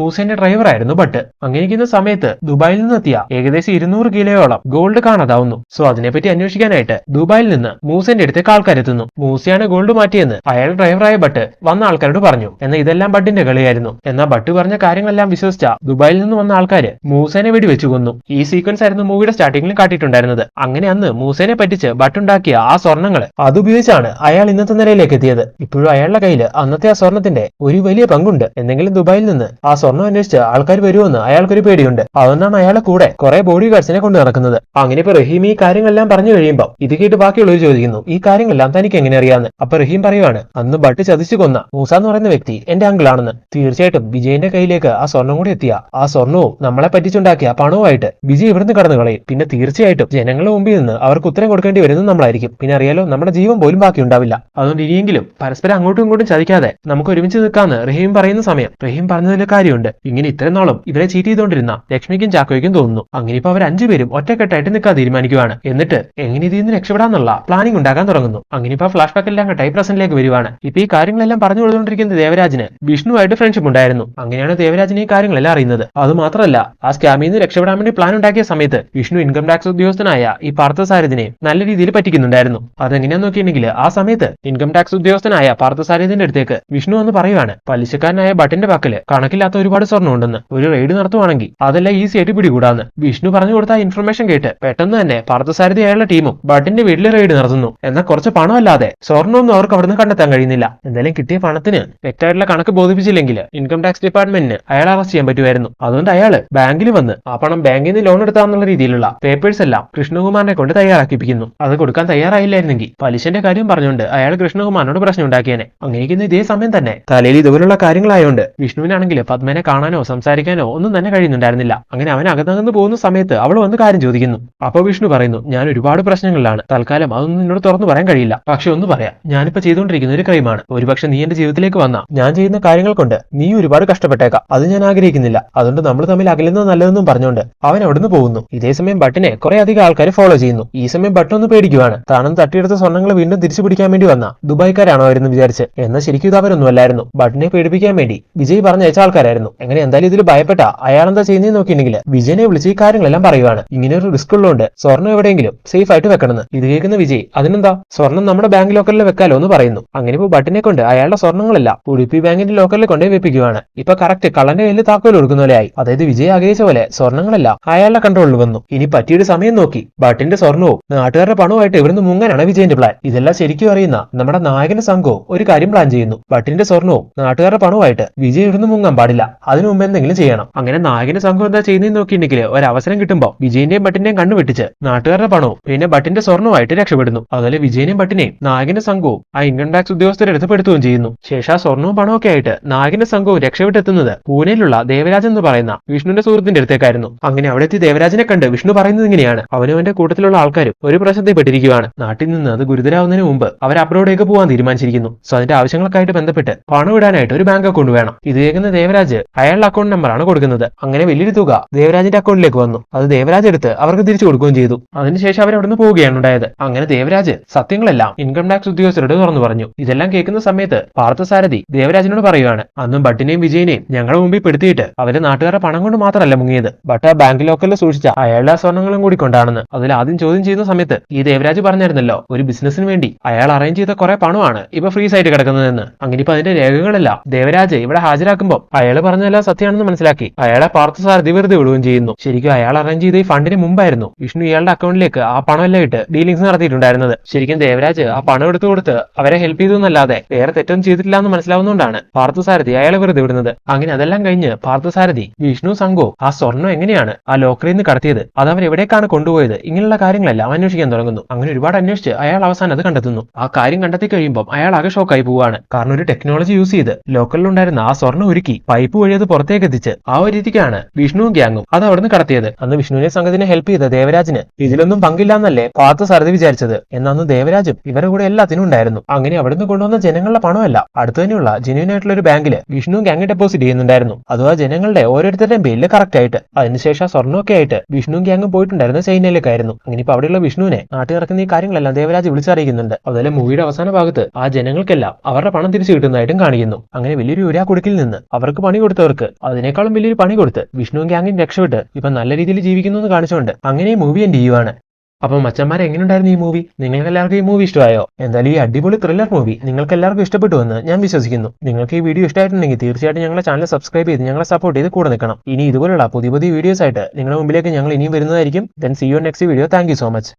മൂസന്റെ ഡ്രൈവർ ആയിരുന്നു ബട്ട് അങ്ങനെ ഇരിക്കുന്ന സമയത്ത് ദുബായിൽ നിന്നെത്തിയ ഏകദേശം ഇരുന്നൂറ് കിലോയോളം ഗോൾഡ് കാണാതാവുന്നു. സോ അതിനെപ്പറ്റി അന്വേഷിക്കാനായിട്ട് ദുബായിൽ നിന്ന് മൂസന്റെ അടുത്തേക്ക് ആൾക്കാരെത്തുന്നു മൂസിയാണ് ഗോൾഡ് മാറ്റിയെന്ന് അയാൾ ഡ്രൈവറായ ബട്ട് വന്ന ആൾക്കാരോട് പറഞ്ഞു. എന്നാൽ ഇതെല്ലാം ബട്ടിന്റെ കളിയായിരുന്നു. എന്നാൽ ബട്ട് പറഞ്ഞ കാര്യങ്ങളെല്ലാം വിശ്വസിച്ച ദുബായിൽ നിന്ന് വന്ന ആൾക്കാര് മൂസനെ വെടിവെച്ചു കൊന്നു. ഈ സീക്വൻസ് ആയിരുന്നു മൂവിയുടെ സ്റ്റാർട്ടിംഗിൽ കാട്ടിയിട്ടുണ്ടായിരുന്നത്. അങ്ങനെ അന്ന് മൂസേനെ പറ്റിച്ച് ബട്ടുണ്ടാക്കിയ ആ സ്വർണങ്ങൾ അതുപയോഗിച്ചാണ് അയാൾ ഇന്നത്തെ നിലയിലേക്ക് എത്തിയത്. ഇപ്പോഴും അയാളുടെ കയ്യിൽ അന്നത്തെ ആ സ്വർണത്തിന്റെ ഒരു വലിയ പങ്കുണ്ട്. എന്തെങ്കിലും ദുബായിൽ നിന്ന് ആ സ്വർണം അന്വേഷിച്ച് ആൾക്കാർ വരുമെന്ന് അയാൾക്കൊരു പേടിയുണ്ട്. അതുകൊണ്ടാണ് അയാളെ കൂടെ കുറെ ബോഡി ഗാർഡ്സിനെ കൊണ്ട് നടക്കുന്നത്. അങ്ങനെ ഇപ്പൊ റഹീം ഈ കാര്യങ്ങളെല്ലാം പറഞ്ഞു കഴിയുമ്പോൾ ഇത് കേട്ട് ബാക്കിയുള്ളവർ ചോദിക്കുന്നു ഈ കാര്യങ്ങളെല്ലാം തനിക്ക് എങ്ങനെ അറിയാന്ന് അപ്പൊ റഹീം പറയുവാണ് അന്ന് ബട്ട് ചതിച്ചു കൊന്ന മൂസ എന്ന് പറയുന്ന വ്യക്തി എന്റെ അങ്കിളാണെന്ന്. തീർച്ചയായിട്ടും വിജയന്റെ കയ്യിലേക്ക് ആ സ്വർണം കൂടി എത്തിയ ആ സ്വർണവും നമ്മളെ പറ്റിച്ചുണ്ടാക്കിയ പണവുമായിട്ട് വിജയ് ഇവിടുന്ന് കടന്നു കളയും. പിന്നെ തീർച്ചയായിട്ടും ജനങ്ങളുടെ മുമ്പിൽ നിന്ന് അവർക്ക് ഉത്തരം കൊടുക്കേണ്ടി വരുന്നത് നമ്മളായിരിക്കും. പിന്നെ അറിയാലോ നമ്മുടെ ജീവൻ പോലും ബാക്കി ഉണ്ടാവില്ല. അതുകൊണ്ട് ഇനിയെങ്കിലും പരസ്പരം അങ്ങോട്ടും ഇങ്ങോട്ടും ചതിക്കാതെ നമുക്ക് ഒരുമിച്ച് നിൽക്കാന്ന് റഹീം പറയുന്ന സമയം. റഹീം പറഞ്ഞതിൽ കാര്യമുണ്ട്. ഇങ്ങനെ ഇത്രയും നാളും ഇവരെ ചീറ്റ് ചെയ്തുകൊണ്ടിരുന്ന ലക്ഷ്മിക്കും ചാക്കോയ്ക്കും തോന്നുന്നു. അങ്ങനെ ഇപ്പൊ അവർ അഞ്ചുപേരും ഒറ്റക്കെട്ടായിട്ട് നിൽക്കാൻ തീരുമാനിക്കുവാണ്. എന്നിട്ട് എങ്ങനെ ഇതിൽ നിന്ന് രക്ഷപ്പെടാന്നുള്ള പ്ലാനിംഗ് ഉണ്ടാക്കാൻ തുടങ്ങുന്നു അങ്ങനെ ഇപ്പൊ ഫ്ലാഷ് ബാക്ക് എല്ലാം കട്ടായി പ്രസന്റിലേക്ക് വരുവാണ്. ഇപ്പൊ ഈ കാര്യങ്ങളെല്ലാം പറഞ്ഞു കൊടുത്തുകൊണ്ടിരിക്കുന്ന ദേവരാജിന്. വിഷ്ണുവായിട്ട് ഫ്രണ്ട്ഷിപ്പ് ഉണ്ടായിരുന്നു. അങ്ങനെയാണ് ദേവരാജിന് ഈ കാര്യങ്ങളെല്ലാം അറിയുന്നത്. അത് മാത്രമല്ല ആ സ്കാമിൽ നിന്ന് രക്ഷപ്പെടാൻ വേണ്ടി പ്ലാൻ ഉണ്ടാക്കിയ സമയത്ത് വിഷ്ണു ഇൻകം ടാക്സ് ഉദ്യോഗസ്ഥനായ ഈ പാർത്ഥസാരഥിനെ നല്ല രീതിയിൽ പറ്റിക്കുന്നുണ്ടായിരുന്നു. അതെങ്ങനെയാന്ന് നോക്കിയിട്ടുണ്ടെങ്കിൽ ആ സമയത്ത് ഇൻകം ടാക്സ് ഉദ്യോഗസ്ഥനായ പാർത്ഥസാരഥിന്റെ അടുത്തേക്ക് വിഷ്ണു എന്ന് പറയുവാണ് പലിശക്കാരനായ ബട്ടിന്റെ പക്കൽ കണക്കില്ലാത്ത ഒരുപാട് സ്വർണം ഉണ്ടെന്ന്. ഒരു റെയ്ഡ് നടത്തുവാണെങ്കിൽ അതെല്ലാം ഈസി ആയിട്ട് പിടികൂടാന്ന്. വിഷ്ണു പറഞ്ഞു കൊടുത്ത ഇൻഫർമേഷൻ കേട്ട് പെട്ടെന്ന് തന്നെ പാർത്ഥസാരഥി അയാളുടെ ടീമും ബട്ടിന്റെ വീട്ടിൽ റെയ്ഡ് നടത്തുന്നു. എന്നാൽ കുറച്ച് പണമല്ലാതെ സ്വർണമൊന്നും അവർക്ക് അവിടുന്ന് കണ്ടെത്താൻ കഴിയുന്നില്ല. എന്തായാലും കിട്ടിയ പണത്തിന് വ്യക്തമായിട്ടുള്ള കണക്ക് ബോധിപ്പിച്ചില്ലെങ്കിൽ ഇൻകം ടാക്സ് ഡിപ്പാർട്ട്മെന്റിന് അയാൾ അറസ്റ്റ് ചെയ്യാൻ പറ്റുമായിരുന്നു. അതുകൊണ്ട് അയാൾ ബാങ്കിൽ വന്ന് ആ പണം ബാങ്കിൽ നിന്ന് ലോൺ എടുത്താന്നുള്ള രീതിയിലുള്ള പേപ്പേഴ്സ് എല്ലാം കൃഷ്ണകുമാറിനെ കൊണ്ട് തയ്യാറാക്കിപ്പിക്കുന്നു. അത് കൊടുക്കാൻ തയ്യാറായില്ലായിരുന്നെങ്കിൽ പലിശന്റെ കാര്യം പറഞ്ഞുകൊണ്ട് അയാൾ കൃഷ്ണകുമാറിനോട് പ്രശ്നം ഉണ്ടാക്കിയനെ. അങ്ങനെയിരിക്കുന്ന ഇതേ സമയം തന്നെ തലയിൽ ഇതുപോലുള്ള കാര്യങ്ങളായതുകൊണ്ട് വിഷ്ണുവിനാണെങ്കിൽ പത്മനെ കാണാനോ സംസാരിക്കാനോ ഒന്നും തന്നെ കഴിയുന്നുണ്ടായിരുന്നില്ല. അങ്ങനെ അവൻ അകന്നകന്ന് പോകുന്ന സമയത്ത് അവൾ വന്ന് കാര്യം ചോദിക്കുന്നു. അപ്പോൾ വിഷ്ണു പറയുന്നു ഞാൻ ഒരുപാട് പ്രശ്നങ്ങളിലാണ്. തൽക്കാലം അതൊന്നും നിന്നോട് തുറന്നു പറയാൻ കഴിയില്ല. പക്ഷെ ഒന്ന് പറയാം. ഞാനിപ്പോ ചെയ്തുകൊണ്ടിരിക്കുന്ന ഒരു ക്രൈമാണ്. ഒരുപക്ഷെ നീ എന്റെ ജീവിതത്തിലേക്ക് വന്ന. ഞാൻ ചെയ്യുന്ന കാര്യങ്ങൾ കൊണ്ട് നീ ഒരുപാട് കഷ്ടപ്പെട്ടേക്കാം. അത് ഞാൻ ആഗ്രഹിക്കുന്നില്ല. അതുകൊണ്ട് നമ്മൾ തമ്മിൽ അകലുന്നത് നല്ലതെന്നും പറഞ്ഞുകൊണ്ട് അവൻ അവിടുന്ന് പോകുന്നു. ഇതേ സമയം ബട്ടിനെ കുറെ അധികം ആൾക്കാർ ഫോളോ ചെയ്യുന്നു. ഈ സമയം ബട്ടൺ ഒന്ന് പേടിക്കുവാണ്. താനും തട്ടിയെടുത്ത സ്വർണങ്ങൾ വീണ്ടും തിരിച്ചു പിടിക്കാൻ വേണ്ടി വന്ന. ദുബായ്ക്കാരാണോ അവരെന്ന് വിചാരിച്ച്. എന്നാൽ ശരിക്കും ഇത് അവരൊന്നും അല്ലായിരുന്നു ബട്ടിനെ പേടിപ്പിക്കാൻ വേണ്ടി വിജയ് പറഞ്ഞയച്ച ആൾക്കാരായിരുന്നു. എങ്ങനെ എന്തായാലും ഇതിൽ ഭയപ്പെട്ട അയാൾ എന്താ ചെയ്യുന്നതെന്ന് നോക്കിയിട്ടുണ്ടെങ്കിൽ വിജയനെ വിളിച്ച് ഈ കാര്യങ്ങളെല്ലാം പറയുവാണ്. ഇങ്ങനെ ഒരു റിസ്ക് ഉള്ളതുകൊണ്ട് സ്വർണം എവിടെയെങ്കിലും സേഫ് ആയിട്ട് വെക്കണമെന്ന്. ഇത് കേൾക്കുന്ന വിജയ് അതിനെന്താ? സ്വർണം നമ്മുടെ ബാങ്ക് ലോക്കറിൽ വെക്കാലോ എന്ന് പറയുന്നു. അങ്ങനെ ഇപ്പൊ ബട്ടിനെ കൊണ്ട് അയാളുടെ സ്വർണങ്ങളല്ല ഉടുപ്പി ബാങ്കിന്റെ ലോക്കറിൽ കൊണ്ടേ വെപ്പിക്കുവാണ്. ഇപ്പൊ കറക്റ്റ് കള്ളന്റെ കയ്യിൽ താക്കോൽ കൊടുക്കുന്ന പോലെയായി. അതായത് വിജയ് ആഗ്രഹിച്ച പോലെ സ്വർണങ്ങളല്ല അയാളുടെ കൺട്രോളിൽ വന്നു. ഇനി പറ്റിയൊരു സമയം നോക്കി. ബട്ടിന്റെ സ്വർണവും നാട്ടുകാരുടെ പണവുമായിട്ട് ഇവിടുന്ന് മുങ്ങാനാണ് വിജയന്റെ പ്ലാൻ ഇതെല്ലാം ശരിക്കും അറിയുന്ന നമ്മുടെ നായകന്റെ സംഘവും ഒരു കാര്യം പ്ലാൻ ചെയ്യുന്നു. ബട്ടിന്റെ സ്വർണവും നാട്ടുകാരുടെ പണവുമായിട്ട് വിജയ് ഇവിടുന്ന് മുങ്ങാൻ പാടില്ല. അതിനു മുമ്പ് എന്തെങ്കിലും ചെയ്യണം. അങ്ങനെ നായകന്റെ സംഘം എന്താ ചെയ്യുന്നതെന്ന് നോക്കിയിട്ടുണ്ടെങ്കിൽ ഒരു അവസരം കിട്ടുമ്പോൾ വിജയന്റെയും ബട്ടിന്റെയും കണ്ണു വെട്ടിച്ച് നാട്ടുകാരുടെ പണവും പിന്നെ ബട്ടിന്റെ സ്വർണവുമായിട്ട് രക്ഷപ്പെടുന്നു. അതുപോലെ വിജയനെയും പട്ടിനെ നായകന്റെ സംഘവും ആ ഇൻകം ടാക്സ് ഉദ്യോഗസ്ഥരെ രക്ഷപ്പെടുത്തുകയും ചെയ്യുന്നു. ശേഷം സ്വർണവും പണമൊക്കെ ആയിട്ട് നായകന്റെ സംഘവും രക്ഷപ്പെട്ടെത്തുന്നത് പൂനെയിലുള്ള ദേവരാജൻ എന്ന് പറയുന്ന വിഷ്ണുവിന്റെ സുഹൃത്തിന്റെ അടുത്തേക്കായിരുന്നു. അങ്ങനെ അവിടെ എത്തി ദേവരാജനെ കണ്ട് വിഷ്ണു പറയുന്നത് ഇങ്ങനെയാണ്. അവനും അവന്റെ കൂട്ടത്തിലുള്ള ആൾക്കാരും ഒരു പ്രശ്നത്തിൽപ്പെട്ടിരിക്കുകയാണ് നാട്ടിൽ നിന്ന് അത് ഗുരുതരാവുന്നതിന് മുമ്പ് അവർ അബ്രോഡേക്ക് പോകാൻ തീരുമാനിച്ചിരിക്കുന്നു. സോ അതിന്റെ ആവശ്യങ്ങൾക്കായിട്ട് ബന്ധപ്പെട്ട് പണം ഇടാനായിട്ട് ഒരു ബാങ്ക് അക്കൗണ്ട് വേണം. ഇത് കേൾക്കുന്ന ദേവരാജ് അയാളുടെ അക്കൗണ്ട് നമ്പറാണ് കൊടുക്കുന്നത്. അങ്ങനെ വലിയൊരു തുക ദേവരാജിന്റെ അക്കൗണ്ടിലേക്ക് വന്നു. അത് ദേവരാജ് എടുത്ത് അവർക്ക് തിരിച്ചു കൊടുക്കുകയും ചെയ്തു. അതിനുശേഷം അവർ അവിടുന്ന് പോവുകയാണ് ഉണ്ടായത്. അങ്ങനെ ദേവരാജ് സത്യങ്ങളെല്ലാം ഇൻകം ടാക്സ് ഉദ്യോഗസ്ഥരോട് തുറന്നു പറഞ്ഞു. ഇതെല്ലാം കേൾക്കുന്ന സമയത്ത് പാർത്ഥസാരഥി ദേവരാജനോട് പറയുകയാണ് അന്നും ഭട്ടിനെയും വിജയനെയും ഞങ്ങളുടെ മുമ്പിൽ പെടുത്തിയിട്ട് അവരെ നാട്ടുകാരെ പണം കൊണ്ട് മാത്രമല്ല മുങ്ങിയത്. ഭട്ട ബാങ്ക് ലോക്കറിൽ സൂക്ഷിച്ച അയാളുടെ സ്വർണങ്ങളും കൂടി കൊണ്ടാണെന്ന്. അതിൽ ആദ്യം ചോദ്യം ചെയ്യുന്ന സമയത്ത് ഈ ദേവരാജ് പറഞ്ഞായിരുന്നല്ലോ ഒരു ബിസിനസിന് വേണ്ടി അയാൾ അറേഞ്ച് ചെയ്ത കുറെ പണമാണ് ഇപ്പൊ ഫ്രീസ് ആയിട്ട് കിടക്കുന്നതെന്ന്. അങ്ങനെ ഇപ്പൊ അതിന്റെ രേഖകളല്ല ദേവരാജ് ഇവിടെ ഹാജരാക്കുമ്പോൾ അയാൾ പറഞ്ഞതെല്ലാം സത്യമാണെന്ന് മനസ്സിലാക്കി അയാളെ പാർത്ഥസാരഥി വെറുതെ വിടുകയും ചെയ്യുന്നു. ശരിക്കും അയാൾ അറേഞ്ച് ചെയ്ത ഈ ഫണ്ടിന് മുമ്പായിരുന്നു വിഷ്ണു ഇയാളുടെ അക്കൗണ്ടിലേക്ക് ആ പണമെല്ലാം ഇട്ട് ഡീലിംഗ്സ് നടത്തിയിട്ടുണ്ടായിരുന്നത്. ശരിക്കും ശരിക്കും ദേവരാജ് ആ പണം എടുത്തു കൊടുത്ത് അവരെ ഹെൽപ്പ് ചെയ്തു എന്നല്ലാതെ വേറെ തെറ്റൊന്നും ചെയ്തിട്ടില്ല എന്ന് മനസ്സിലാവുന്നതുകൊണ്ടാണ് പാർത്ഥസാരഥി അയാളെ വെറുതെ വിടുന്നത്. അങ്ങനെ അതെല്ലാം കഴിഞ്ഞ് പാർത്ഥസാരഥി വിഷ്ണു സംഘവും ആ സ്വർണം എങ്ങനെയാണ് ആ ലോക്കറിൽ നിന്ന് കടത്തിയത്? അത് അവർ എവിടേക്കാണ് കൊണ്ടുപോയത്? ഇങ്ങനെയുള്ള കാര്യങ്ങളെല്ലാം അന്വേഷിക്കാൻ തുടങ്ങുന്നു. അങ്ങനെ ഒരുപാട് അന്വേഷിച്ച് അയാൾ അവസാനം അത് കണ്ടെത്തുന്നു. ആ കാര്യം കണ്ടെത്തി കഴിയുമ്പോൾ അയാൾ ആകെ ഷോക്കായി പോവുകയാണ്. കാരണം ഒരു ടെക്നോളജി യൂസ് ചെയ്ത് ലോക്കലിലുണ്ടായിരുന്ന ആ സ്വർണം ഒരുക്കി പൈപ്പ് വഴി അത് പുറത്തേക്ക് എത്തിച്ച് ആ ഒരു രീതിക്കാണ് വിഷ്ണുവും ഗ്യാങ്ങും അത് അവിടുന്ന് കടത്തിയത്. അന്ന് വിഷ്ണുവിനെ സംഘത്തിന് ഹെൽപ്പ് ചെയ്ത ദേവരാജിന് ഇതിലൊന്നും പങ്കില്ല എന്നല്ലേ പാർത്ഥസാരഥി വിചാരിച്ചത്? എന്നന്ന് ദേവരാജും ഇവരുടെ കൂടെ എല്ലാത്തിനും ഉണ്ടായിരുന്നു. അങ്ങനെ അവിടുന്ന് കൊണ്ടുവന്ന ജനങ്ങളുടെ പണമല്ല അടുത്ത് തന്നെയുള്ള ജെന്യൂൻ ആയിട്ടുള്ള ഒരു ബാങ്കിൽ വിഷ്ണു ഗ്യാങ് ഡെപ്പോസിറ്റ് ചെയ്യുന്നുണ്ടായിരുന്നു. അഥവാ ജനങ്ങളുടെ ഓരോരുത്തരുടെയും ബില്ല് കറക്റ്റ് ആയിട്ട് അതിനുശേഷം സ്വർണമൊക്കെ ആയിട്ട് വിഷ്ണു ഗ്യാങ്ങും പോയിട്ടുണ്ടായിരുന്ന ചൈനയിലേക്കായിരുന്നു അങ്ങനെ ഇപ്പൊ അവിടെയുള്ള വിഷ്ണുവിനെ നാട്ടിൽ നടക്കുന്ന ഈ കാര്യങ്ങളെല്ലാം ദേവരാജ് വിളിച്ചറിയിക്കുന്നുണ്ട്. അതുപോലെ മൂവിയുടെ അവസാന ഭാഗത്ത് ആ ജനങ്ങൾക്കെല്ലാം അവരുടെ പണം തിരിച്ചു കിട്ടുന്നതായിട്ടും കാണിക്കുന്നു. അങ്ങനെ വലിയൊരു ഉരാ കുടുക്കിൽ നിന്ന് അവർക്ക് പണി കൊടുത്തവർക്ക് അതിനേക്കാളും വലിയൊരു പണി കൊടുത്ത് വിഷ്ണു ഗ്യാങ്ങിന് രക്ഷപ്പെട്ട് ഇപ്പൊ നല്ല രീതിയിൽ ജീവിക്കുന്നു എന്ന് കാണിച്ചുകൊണ്ട് അങ്ങനെ മൂവി എൻഡ് ചെയ്യുവാണ്. അപ്പൊ മച്ചന്മാരെ എങ്ങനെയുണ്ടായിരുന്നു ഈ മൂവി നിങ്ങൾക്ക് എല്ലാവർക്കും ഈ മൂവി ഇഷ്ടമായോ? എന്തായാലും ഈ അടിപൊളി ത്രില്ലർ മൂവി നിങ്ങൾക്ക് എല്ലാവർക്കും ഇഷ്ടപ്പെട്ടു എന്ന് ഞാൻ വിശ്വസിക്കുന്നു. നിങ്ങൾക്ക് ഈ വീഡിയോ ഇഷ്ടമായിട്ടുണ്ടെങ്കിൽ തീർച്ചയായിട്ടും ഞങ്ങളുടെ ചാനൽ സബ്സ്ക്രൈബ് ചെയ്ത് ഞങ്ങളെ സപ്പോർട്ട് ചെയ്ത് കൂടെ നിൽക്കണം. ഇനി ഇതുപോലുള്ള പുതിയ പുതിയ വീഡിയോസ് ആയിട്ട് നിങ്ങളുടെ മുമ്പിലേക്ക് ഞങ്ങൾ ഇനിയും വരുന്നതായിരിക്കും. Then see you next video thank so much